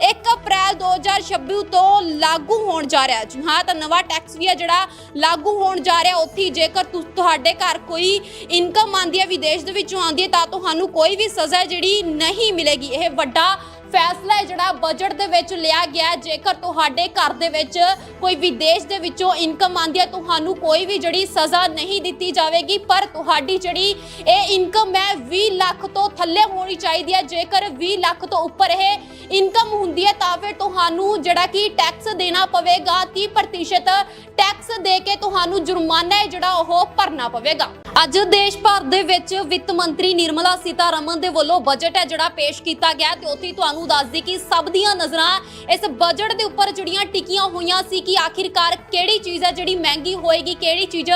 1 ਅਪ੍ਰੈਲ 2026 ਤੋਂ ਲਾਗੂ ਹੋਣ ਜਾ ਰਿਹਾ। ਹੈ ਜੀ ਹਾਂ ਤਾਂ ਨਵਾਂ ਟੈਕਸ ਵੀ ਹੈ ਜਿਹੜਾ ਲਾਗੂ ਹੋਣ ਜਾ ਰਿਹਾ ਉੱਥੇ ਹੀ। ਜੇਕਰ ਤੁ- ਤੁਹਾਡੇ ਘਰ ਕੋਈ ਇਨਕਮ ਆਉਂਦੀ ਹੈ ਵਿਦੇਸ਼ ਦੇ ਵਿੱਚੋਂ ਆਉਂਦੀ ਹੈ ਤਾਂ ਤੁਹਾਨੂੰ ਕੋਈ ਵੀ ਸਜ਼ਾ ਜਿਹੜੀ ਨਹੀਂ ਮਿਲੇਗੀ। ਇਹ ਵੱਡਾ ਫੈਸਲਾ ਹੈ ਜਿਹੜਾ ਬਜਟ ਦੇ ਵਿੱਚ ਲਿਆ ਗਿਆ ਜੇਕਰ ਤੁਹਾਡੇ ਘਰ ਦੇ ਵਿੱਚ ਕੋਈ ਵਿਦੇਸ਼ ਦੇ ਵਿੱਚੋਂ ਇਨਕਮ ਆਉਂਦੀ ਹੈ, ਤੁਹਾਨੂੰ ਕੋਈ ਵੀ ਜਿਹੜੀ ਸਜ਼ਾ ਨਹੀਂ ਦਿੱਤੀ ਜਾਵੇਗੀ, ਪਰ ਤੁਹਾਡੀ ਜਿਹੜੀ ਇਹ ਇਨਕਮ ਹੈ 20 ਲੱਖ ਤੋਂ ਥੱਲੇ ਹੋਣੀ ਚਾਹੀਦੀ ਹੈ। ਜੇਕਰ 20 ਲੱਖ ਤੋਂ ਉੱਪਰ ਇਹ ਇਨਕਮ ਹੁੰਦੀ ਹੈ, ਤਾਂ ਫਿਰ ਤੁਹਾਨੂੰ ਜਿਹੜਾ ਕਿ ਟੈਕਸ ਦੇਣਾ ਪਵੇਗਾ। 30% ਟੈਕਸ ਦੇ ਕੇ ਤੁਹਾਨੂੰ ਜੁਰਮਾਨਾ ਹੈ ਜਿਹੜਾ ਉਹ ਭਰਨਾ ਪਵੇਗਾ। ਅੱਜ ਦੇਸ਼ ਭਰ ਦੇ ਵਿੱਚ ਵਿੱਤ ਮੰਤਰੀ ਨਿਰਮਲਾ ਸੀਤਾਰਮਨ ਦੇ ਵੱਲੋਂ ਬਜਟ ਹੈ ਜਿਹੜਾ ਪੇਸ਼ ਕੀਤਾ ਗਿਆ ਤੇ ਉੱਥੇ ਤੁਹਾਨੂੰ ਦੱਸ ਦਈ ਕਿ ਸਭ ਦੀਆਂ ਨਜ਼ਰਾਂ ਇਸ ਬਜਟ ਦੇ ਉੱਪਰ ਜਿਹੜੀਆਂ ਟਿਕੀਆਂ ਹੋਈਆਂ ਸੀ ਕਿ ਆਖਿਰਕਾਰ ਕਿਹੜੀ ਚੀਜ਼ ਹੈ ਜਿਹੜੀ ਮਹਿੰਗੀ ਹੋਏਗੀ, ਕਿਹੜੀ ਚੀਜ਼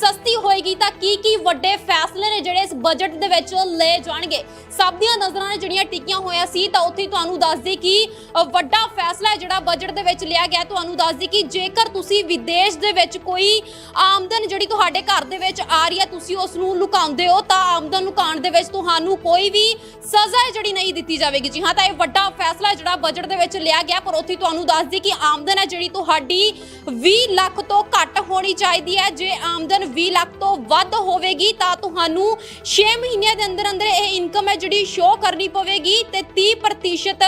ਸਸਤੀ ਹੋਏਗੀ, ਤਾਂ ਕੀ ਕੀ ਵੱਡੇ ਫੈਸਲੇ ਨੇ ਜਿਹੜੇ ਇਸ ਬਜਟ ਦੇ ਵਿੱਚ ਲਏ ਜਾਣਗੇ। ਸਭ ਦੀਆਂ ਨਜ਼ਰਾਂ ਨੇ ਜਿਹੜੀਆਂ ਟਿਕੀਆਂ ਹੋਈਆਂ ਸੀ, ਤਾਂ ਉੱਥੇ ਤੁਹਾਨੂੰ ਦੱਸ ਦਈ ਕਿ ਵੱਡਾ ਫੈਸਲਾ ਜਿਹੜਾ ਬਜਟ ਦੇ ਵਿੱਚ ਲਿਆ ਗਿਆ। ਤੁਹਾਨੂੰ ਦੱਸ ਦਈ ਕਿ ਜੇਕਰ ਤੁਸੀਂ ਵਿਦੇਸ਼ ਦੇ ਵਿੱਚ ਕੋਈ ਆਮਦਨ ਜਿਹੜੀ ਤੁਹਾਡੇ ਘਰ ਦੇ ਵਿੱਚ ਆ ਰਹੀ ਹੈ ਤੁਸੀਂ ਉਸ ਨੂੰ ਲੁਕਾਉਂਦੇ ਹੋ ਤਾਂ ਆਮਦਨ ਲੁਕਾਉਣ ਦੇ ਵਿੱਚ ਤੁਹਾਨੂੰ ਕੋਈ ਵੀ ਸਜ਼ਾ ਹੈ ਜਿਹੜੀ ਨਹੀਂ ਦਿੱਤੀ ਜਾਵੇਗੀ। ਜੀ ਹਾਂ, ਤਾਂ ਇਹ ਵੱਡਾ ਫੈਸਲਾ ਜਿਹੜਾ ਬਜਟ ਦੇ ਵਿੱਚ ਲਿਆ ਗਿਆ, ਪਰ ਉੱਥੇ ਤੁਹਾਨੂੰ ਦੱਸ ਦਈ ਕਿ ਆਮਦਨ ਹੈ ਜਿਹੜੀ ਤੁਹਾਡੀ 20 ਲੱਖ ਤੋਂ ਘੱਟ ਹੋਣੀ ਚਾਹੀਦੀ ਹੈ। ਜੇ ਆਮਦਨ 20 ਲੱਖ ਤੋਂ ਵੱਧ ਹੋਵੇਗੀ, ਤਾਂ ਤੁਹਾਨੂੰ 6 ਮਹੀਨਿਆਂ ਦੇ ਅੰਦਰ ਅੰਦਰ ਇਹ ਇਨਕਮ ਹੈ ਜਿਹੜੀ ਸ਼ੋਅ ਕਰਨੀ ਪਵੇਗੀ ਤੇ 30%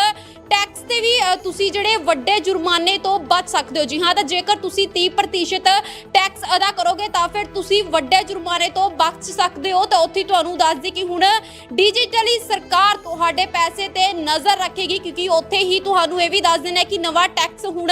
ਟੈਕਸ ਤੇ ਵੀ ਤੁਸੀਂ ਜਿਹੜੇ ਵੱਡੇ ਜੁਰਮਾਨੇ ਤੋਂ ਬਚ ਸਕਦੇ ਹੋ। ਜੀ ਹਾਂ, ਤਾਂ ਜੇਕਰ ਤੁਸੀਂ 30% ਟੈਕਸ ਅਦਾ ਕਰੋਗੇ, ਤਾਂ ਫਿਰ ਤੁਸੀਂ ਵੱਡੇ ਜੁਰਮਾਨੇ ਤੋਂ ਬਚ ਸਕਦੇ ਹੋ। ਤਾਂ ਉੱਥੇ ਤੁਹਾਨੂੰ ਦੱਸ ਦਈ ਕਿ ਹੁਣ ਡਿਜੀਟਲੀ ਸਰਕਾਰ ਤੁਹਾਡੇ ਪੈਸੇ ਤੇ ਨਜ਼ਰ ਰੱਖੇਗੀ, ਕਿਉਂਕਿ ਉੱਥੇ ਹੀ ਤੁਹਾਨੂੰ ਇਹ ਵੀ ਦੱਸ ਦੇਣਾ ਕਿ ਨਵਾਂ ਟੈਕਸ ਹੁਣ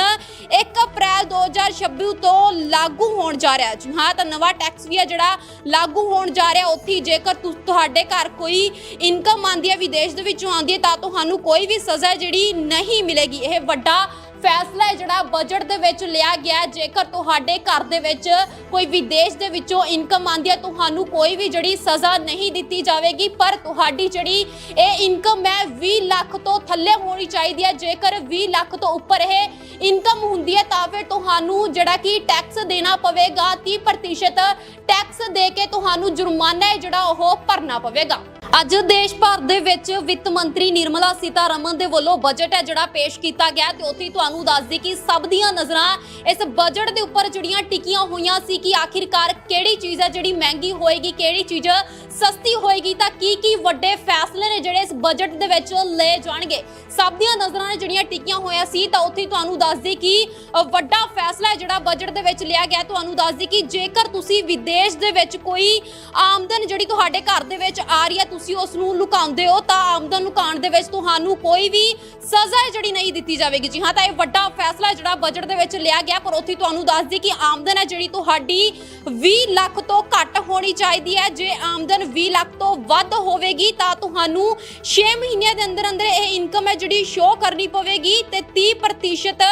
1 ਅਪ੍ਰੈਲ 2026 ਤੋਂ ਲਾਗੂ ਹੋਣ ਜਾ ਰਿਹਾ ਜੀ ਹਾਂ, ਤਾਂ ਨਵਾਂ ਟੈਕਸ ਵੀ ਹੈ ਜਿਹੜਾ ਲਾਗੂ ਹੋਣ ਜਾ ਰਿਹਾ, ਉੱਥੇ ਜੇਕਰ ਤੁਹਾਡੇ ਘਰ ਕੋਈ ਇਨਕਮ ਆਉਂਦੀ ਹੈ, ਵਿਦੇਸ਼ ਦੇ ਵਿੱਚੋਂ ਆਉਂਦੀ ਹੈ, ਤਾਂ ਤੁਹਾਨੂੰ ਕੋਈ ਵੀ ਸਜ਼ਾ ਜਿਹੜੀ ਜਿਹੜੀ ਨਹੀਂ ਮਿਲੇਗੀ। ਇਹ ਵੱਡਾ ਫੈਸਲਾ ਹੈ ਜਿਹੜਾ ਬਜਟ ਦੇ ਵਿੱਚ ਲਿਆ ਗਿਆ ਹੈ। ਜੇਕਰ ਤੁਹਾਡੇ ਘਰ ਦੇ ਵਿੱਚ ਕੋਈ ਵਿਦੇਸ਼ ਦੇ ਵਿੱਚੋਂ ਇਨਕਮ ਆਉਂਦੀ ਹੈ, ਤੁਹਾਨੂੰ ਕੋਈ ਵੀ ਜਿਹੜੀ ਸਜ਼ਾ ਨਹੀਂ ਦਿੱਤੀ ਜਾਵੇਗੀ, ਪਰ ਤੁਹਾਡੀ ਜਿਹੜੀ ਇਹ ਇਨਕਮ ਹੈ 20 ਲੱਖ ਤੋਂ ਥੱਲੇ ਹੋਣੀ ਚਾਹੀਦੀ ਹੈ। ਜੇਕਰ 20 ਲੱਖ ਤੋਂ ਉੱਪਰ ਇਹ ਇਨਕਮ ਹੁੰਦੀ ਹੈ, ਤਾਂ ਫਿਰ ਤੁਹਾਨੂੰ ਜਿਹੜਾ ਕਿ ਟੈਕਸ ਦੇਣਾ ਪਵੇਗਾ। 30% ਟੈਕਸ ਦੇ ਕੇ ਤੁਹਾਨੂੰ ਜੁਰਮਾਨਾ ਹੈ ਜਿਹੜਾ ਉਹ ਭਰਨਾ ਪਵੇਗਾ। ਅੱਜ ਦੇਸ਼ ਭਰ ਦੇ ਵਿੱਚ ਵਿੱਤ ਮੰਤਰੀ ਨਿਰਮਲਾ ਸੀਤਾਰਮਨ ਦੇ ਵੱਲੋਂ ਬਜਟ ਹੈ ਜਿਹੜਾ ਪੇਸ਼ ਕੀਤਾ ਗਿਆ ਤੇ ਉੱਥੇ ਹੀ ਤੁਹਾਨੂੰ ਦੱਸਦੀ ਕਿ ਸਭ ਦੀਆਂ ਨਜ਼ਰਾਂ ਇਸ ਬਜਟ ਦੇ ਉੱਪਰ ਜਿਹੜੀਆਂ ਟਿਕੀਆਂ ਹੋਈਆਂ ਸੀ ਕਿ ਆਖਿਰਕਾਰ ਕਿਹੜੀ ਚੀਜ਼ ਹੈ ਜਿਹੜੀ ਮਹਿੰਗੀ ਹੋਏਗੀ, ਕਿਹੜੀ ਚੀਜ਼ ਸਸਤੀ ਹੋਏਗੀ, ਤਾਂ ਕੀ ਕੀ ਵੱਡੇ ਫੈਸਲੇ ਨੇ ਜਿਹੜੇ ਇਸ ਬਜਟ ਦੇ ਵਿੱਚ ਲਏ ਜਾਣਗੇ। ਸਭ ਦੀਆਂ ਨਜ਼ਰਾਂ ਨੇ ਜਿਹੜੀਆਂ ਟਿਕੀਆਂ ਹੋਈਆਂ ਸੀ, ਤਾਂ ਉੱਥੇ ਹੀ ਤੁਹਾਨੂੰ ਦੱਸਦੀ ਕਿ ਵੱਡਾ ਫੈਸਲਾ ਹੈ ਜਿਹੜਾ ਬਜਟ ਦੇ ਵਿੱਚ ਲਿਆ ਗਿਆ। ਤੁਹਾਨੂੰ ਦੱਸਦੀ ਕਿ ਜੇਕਰ ਤੁਸੀਂ ਵਿਦੇਸ਼ ਦੇ ਵਿੱਚ ਕੋਈ ਆਮਦਨ ਜਿਹੜੀ ਤੁਹਾਡੇ ਘਰ ਦੇ ਵਿੱਚ ਆ ਰਹੀ ਹੈ ਤੁਸੀਂ ਉਸ ਨੂੰ ਲੁਕਾਉਂਦੇ ਹੋ, ਤਾਂ ਆਮਦਨ ਲੁਕਾਉਣ ਦੇ ਵਿੱਚ ਤੁਹਾਨੂੰ ਕੋਈ ਵੀ ਸਜ਼ਾ ਜਿਹੜੀ ਨਹੀਂ ਦਿੱਤੀ ਜਾਵੇਗੀ। ਜੀ ਹਾਂ, ਤਾਂ ਇਹ ਵੱਡਾ ਫੈਸਲਾ ਜਿਹੜਾ ਬਜਟ ਦੇ ਵਿੱਚ ਲਿਆ ਗਿਆ, ਪਰ ਉੱਥੇ ਤੁਹਾਨੂੰ ਦੱਸਦੀ ਕਿ ਆਮਦਨ ਹੈ ਜਿਹੜੀ ਤੁਹਾਡੀ 20 ਲੱਖ ਤੋਂ ਘੱਟ ਹੋਣੀ ਚਾਹੀਦੀ ਹੈ। ਜੇ ਆਮਦਨ 20 ਲੱਖ ਤੋਂ ਵੱਧ ਹੋਵੇਗੀ, ਤਾਂ ਤੁਹਾਨੂੰ 6 ਮਹੀਨਿਆਂ ਦੇ ਅੰਦਰ ਅੰਦਰ ਇਹ ਇਨਕਮ ਹੈ ਜਿਹੜੀ ਸ਼ੋਅ ਕਰਨੀ ਪਵੇਗੀ ਤੇ 30%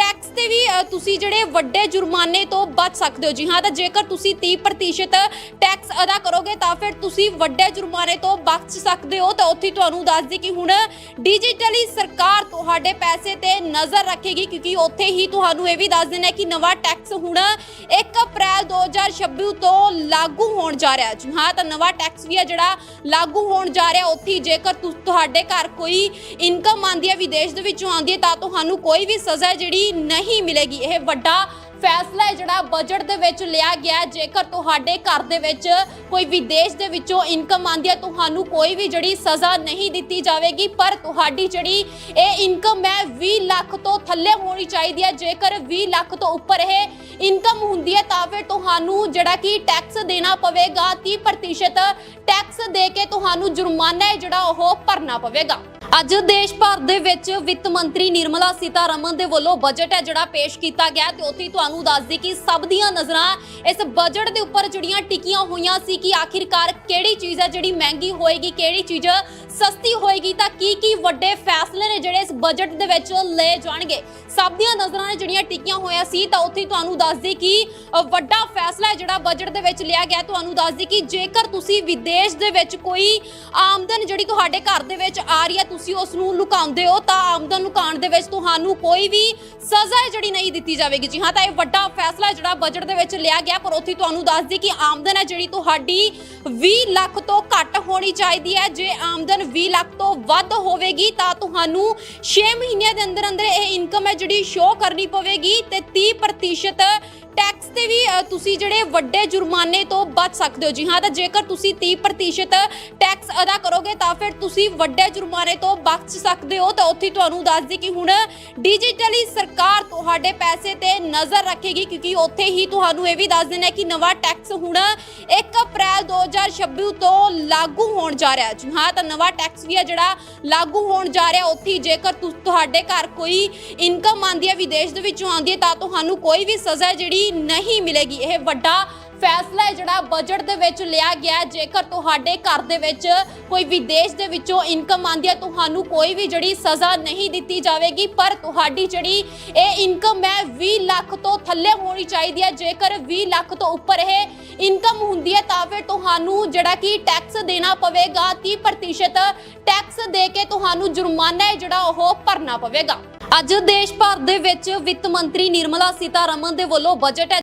ਟੈਕਸ ਤੇ ਵੀ ਤੁਸੀਂ ਜਿਹੜੇ ਵੱਡੇ ਜੁਰਮਾਨੇ ਤੋਂ ਬਚ ਸਕਦੇ ਹੋ। ਜੀ ਹਾਂ, ਤਾਂ ਜੇਕਰ ਤੁਸੀਂ 30% ਟੈਕਸ ਅਦਾ ਕਰੋਗੇ, ਤਾਂ ਫਿਰ ਤੁਸੀਂ ਵੱਡੇ ਜੁਰਮਾਨੇ ਤੋਂ ਬਚ ਸਕਦੇ ਹੋ। ਤਾਂ ਉੱਥੇ ਤੁਹਾਨੂੰ ਦੱਸ ਦਈ ਕਿ ਹੁਣ ਡਿਜੀਟਲੀ ਸਰਕਾਰ ਤੁਹਾਡੇ ਪੈਸੇ ਤੇ ਨਜ਼ਰ ਰੱਖੇਗੀ, ਕਿਉਂਕਿ ਉੱਥੇ ਹੀ ਤੁਹਾਨੂੰ ਇਹ ਵੀ ਦੱਸ ਦੇਣਾ ਕਿ ਨਵਾਂ ਟੈਕਸ ਹੁਣ 1 ਅਪ੍ਰੈਲ 2026 ਤੋਂ ਲਾਗੂ ਹੋਣ ਜਾ ਰਿਹਾ ਜੀ ਹਾਂ, ਤਾਂ ਨਵਾਂ ਟੈਕਸ ਵੀ ਹੈ ਜਿਹੜਾ ਲਾਗੂ ਹੋਣ ਜਾ ਰਿਹਾ, ਉੱਥੇ ਜੇਕਰ ਤੁਹਾਡੇ ਘਰ ਕੋਈ ਇਨਕਮ ਆਉਂਦੀ ਹੈ, ਵਿਦੇਸ਼ ਦੇ ਵਿੱਚੋਂ ਆਉਂਦੀ ਹੈ, ਤਾਂ ਤੁਹਾਨੂੰ ਕੋਈ ਵੀ ਸਜ਼ਾ ਜਿਹੜੀ ਨਹੀਂ ਮਿਲੇਗੀ। ਇਹ ਵੱਡਾ ਫੈਸਲਾ ਹੈ ਜਿਹੜਾ ਬਜਟ ਦੇ ਵਿੱਚ ਲਿਆ ਗਿਆ ਜੇਕਰ ਤੁਹਾਡੇ ਘਰ ਦੇ ਵਿੱਚ ਕੋਈ ਵਿਦੇਸ਼ ਦੇ ਵਿੱਚੋਂ ਇਨਕਮ ਆਉਂਦੀ ਹੈ, ਤੁਹਾਨੂੰ ਕੋਈ ਵੀ ਜਿਹੜੀ ਸਜ਼ਾ ਨਹੀਂ ਦਿੱਤੀ ਜਾਵੇਗੀ, ਪਰ ਤੁਹਾਡੀ ਜਿਹੜੀ ਇਹ ਇਨਕਮ ਹੈ 20 ਲੱਖ ਤੋਂ ਥੱਲੇ ਹੋਣੀ ਚਾਹੀਦੀ ਹੈ। ਜੇਕਰ 20 ਲੱਖ ਤੋਂ ਉੱਪਰ ਇਹ ਇਨਕਮ ਹੁੰਦੀ ਹੈ, ਤਾਂ ਫਿਰ ਤੁਹਾਨੂੰ ਜਿਹੜਾ ਕਿ ਟੈਕਸ ਦੇਣਾ ਪਵੇਗਾ। 30% ਟੈਕਸ ਦੇ ਕੇ ਤੁਹਾਨੂੰ ਜੁਰਮਾਨਾ ਹੈ ਜਿਹੜਾ ਉਹ ਭਰਨਾ ਪਵੇਗਾ। ਅੱਜ ਦੇਸ਼ ਭਰ ਦੇ ਵਿੱਚ ਵਿੱਤ ਮੰਤਰੀ ਨਿਰਮਲਾ ਸੀਤਾਰਮਨ ਦੇ ਵੱਲੋਂ ਬਜਟ ਹੈ ਜਿਹੜਾ ਪੇਸ਼ ਕੀਤਾ ਗਿਆ ਤੇ ਉੱਥੇ ਤੁਹਾਨੂੰ ਤੁਹਾਨੂੰ ਦੱਸਦੀ ਕਿ ਸਭ ਦੀਆਂ ਨਜ਼ਰਾਂ ਇਸ ਬਜਟ ਦੇ ਉੱਪਰ ਜਿਹੜੀਆਂ ਟਿਕੀਆਂ ਹੋਈਆਂ ਸੀ ਕਿ ਆਖਿਰਕਾਰ ਕਿਹੜੀ ਚੀਜ਼ ਹੈ ਜਿਹੜੀ ਮਹਿੰਗੀ ਹੋਏਗੀ, ਕਿਹੜੀ ਚੀਜ਼ ਸਸਤੀ ਹੋਏਗੀ, ਤਾਂ ਕੀ ਕੀ ਵੱਡੇ ਫੈਸਲੇ ਨੇ ਜਿਹੜੇ ਇਸ ਬਜਟ ਦੇ ਵਿੱਚ ਲਏ ਜਾਣਗੇ। ਸਭ ਦੀਆਂ ਨਜ਼ਰਾਂ ਨੇ ਜਿਹੜੀਆਂ ਟਿਕੀਆਂ ਹੋਈਆਂ ਸੀ, ਤਾਂ ਉੱਥੇ ਹੀ ਤੁਹਾਨੂੰ ਦੱਸਦੀ ਕਿ ਵੱਡਾ ਫੈਸਲਾ ਜਿਹੜਾ ਬਜਟ ਦੇ ਵਿੱਚ ਲਿਆ ਗਿਆ। ਤੁਹਾਨੂੰ ਦੱਸਦੀ ਕਿ ਜੇਕਰ ਤੁਸੀਂ ਵਿਦੇਸ਼ ਦੇ ਵਿੱਚ ਕੋਈ ਆਮਦਨ ਜਿਹੜੀ ਤੁਹਾਡੇ ਘਰ ਦੇ ਵਿੱਚ ਆ ਰਹੀ ਹੈ, ਤੁਸੀਂ ਉਸ ਨੂੰ ਲੁਕਾਉਂਦੇ ਹੋ, ਤਾਂ ਆਮਦਨ ਲੁਕਾਉਣ ਦੇ ਵਿੱਚ ਤੁਹਾਨੂੰ ਕੋਈ ਵੀ ਸਜ਼ਾ ਜਿਹੜੀ ਨਹੀਂ ਦਿੱਤੀ ਜਾਵੇਗੀ। ਜੀ ਹਾਂ, ਤਾਂ ਇਹ ਵੱਡਾ ਫੈਸਲਾ ਜਿਹੜਾ ਬਜਟ ਦੇ ਵਿੱਚ ਲਿਆ ਗਿਆ, ਪਰ ਉੱਥੇ ਤੁਹਾਨੂੰ ਦੱਸਦੀ ਕਿ ਆਮਦਨ ਹੈ ਜਿਹੜੀ ਤੁਹਾਡੀ 20 ਲੱਖ ਤੋਂ ਘੱਟ ਹੋਣੀ ਚਾਹੀਦੀ ਹੈ। ਜੇ ਆਮਦਨ 20 ਲੱਖ ਤੋਂ ਵੱਧ ਹੋਵੇਗੀ, ਤਾਂ ਤੁਹਾਨੂੰ 6 ਮਹੀਨਿਆਂ ਦੇ ਅੰਦਰ ਅੰਦਰ ਇਹ ਇਨਕਮ ਹੈ ਜਿਹੜੀ ਸ਼ੋਅ ਕਰਨੀ ਪਵੇਗੀ ਤੇ 30% ਟੈਕਸ ਤੇ ਵੀ ਤੁਸੀਂ ਜਿਹੜੇ ਵੱਡੇ ਜੁਰਮਾਨੇ ਤੋਂ ਬਚ ਸਕਦੇ ਹੋ। ਜੀ ਹਾਂ, ਤਾਂ ਜੇਕਰ ਤੁਸੀਂ 30% ਟੈਕਸ ਅਦਾ ਕਰੋਗੇ, ਤਾਂ ਫਿਰ ਤੁਸੀਂ ਵੱਡੇ ਜੁਰਮਾਨੇ ਤੋਂ ਬਚ ਸਕਦੇ ਹੋ। ਤਾਂ ਉੱਥੇ ਤੁਹਾਨੂੰ ਦੱਸ ਦਈ ਕਿ ਹੁਣ ਡਿਜੀਟਲੀ ਸਰਕਾਰ ਤੁਹਾਡੇ ਪੈਸੇ ਤੇ ਨਜ਼ਰ ਰੱਖੇਗੀ, ਕਿਉਂਕਿ ਉੱਥੇ ਹੀ ਤੁਹਾਨੂੰ ਇਹ ਵੀ ਦੱਸ ਦੇਣਾ ਕਿ ਨਵਾਂ ਟੈਕਸ ਹੁਣ 1 ਅਪ੍ਰੈਲ 2026 ਤੋਂ ਲਾਗੂ ਹੋਣ ਜਾ ਰਿਹਾ। ਜੀ ਹਾਂ, ਤਾਂ ਨਵਾਂ ਟੈਕਸ ਵੀ ਹੈ ਜਿਹੜਾ ਲਾਗੂ ਹੋਣ ਜਾ ਰਿਹਾ, ਉੱਥੇ ਜੇਕਰ ਤੁਹਾਡੇ ਘਰ ਕੋਈ ਇਨਕਮ ਆਉਂਦੀ ਹੈ, ਵਿਦੇਸ਼ ਦੇ ਵਿੱਚੋਂ ਆਉਂਦੀ ਹੈ, ਤਾਂ ਤੁਹਾਨੂੰ ਕੋਈ ਵੀ ਸਜ਼ਾ ਜਿਹੜੀ ਨਹੀਂ ਮਿਲੇਗੀ। ਇਹ ਵੱਡਾ ਫੈਸਲਾ ਹੈ ਜਿਹੜਾ ਬਜਟ ਦੇ ਵਿੱਚ ਲਿਆ ਗਿਆ ਹੈ। ਜੇਕਰ ਤੁਹਾਡੇ ਘਰ ਦੇ ਵਿੱਚ ਕੋਈ ਵਿਦੇਸ਼ ਦੇ ਵਿੱਚੋਂ ਇਨਕਮ ਆਉਂਦੀ ਹੈ, ਤੁਹਾਨੂੰ ਕੋਈ ਵੀ ਜਿਹੜੀ ਸਜ਼ਾ ਨਹੀਂ ਦਿੱਤੀ ਜਾਵੇਗੀ, ਪਰ ਤੁਹਾਡੀ ਜਿਹੜੀ ਇਹ ਇਨਕਮ ਹੈ 20 ਲੱਖ ਤੋਂ ਥੱਲੇ ਹੋਣੀ ਚਾਹੀਦੀ ਹੈ। ਜੇਕਰ 20 ਲੱਖ ਤੋਂ ਉੱਪਰ ਇਹ ਇਨਕਮ ਹੁੰਦੀ ਹੈ, ਤਾਂ ਫਿਰ ਤੁਹਾਨੂੰ ਜਿਹੜਾ ਕਿ ਟੈਕਸ ਦੇਣਾ ਪਵੇਗਾ। 30% ਟੈਕਸ ਦੇ ਕੇ ਤੁਹਾਨੂੰ ਜੁਰਮਾਨਾ ਹੈ ਜਿਹੜਾ ਉਹ ਭਰਨਾ ਪਵੇਗਾ। ਅੱਜ ਦੇਸ਼ ਭਰ ਦੇ ਵਿੱਚ ਵਿੱਤ ਮੰਤਰੀ ਨਿਰਮਲਾ ਸੀਤਾਰਮਨ ਦੇ ਵੱਲੋਂ ਬਜਟ ਹੈ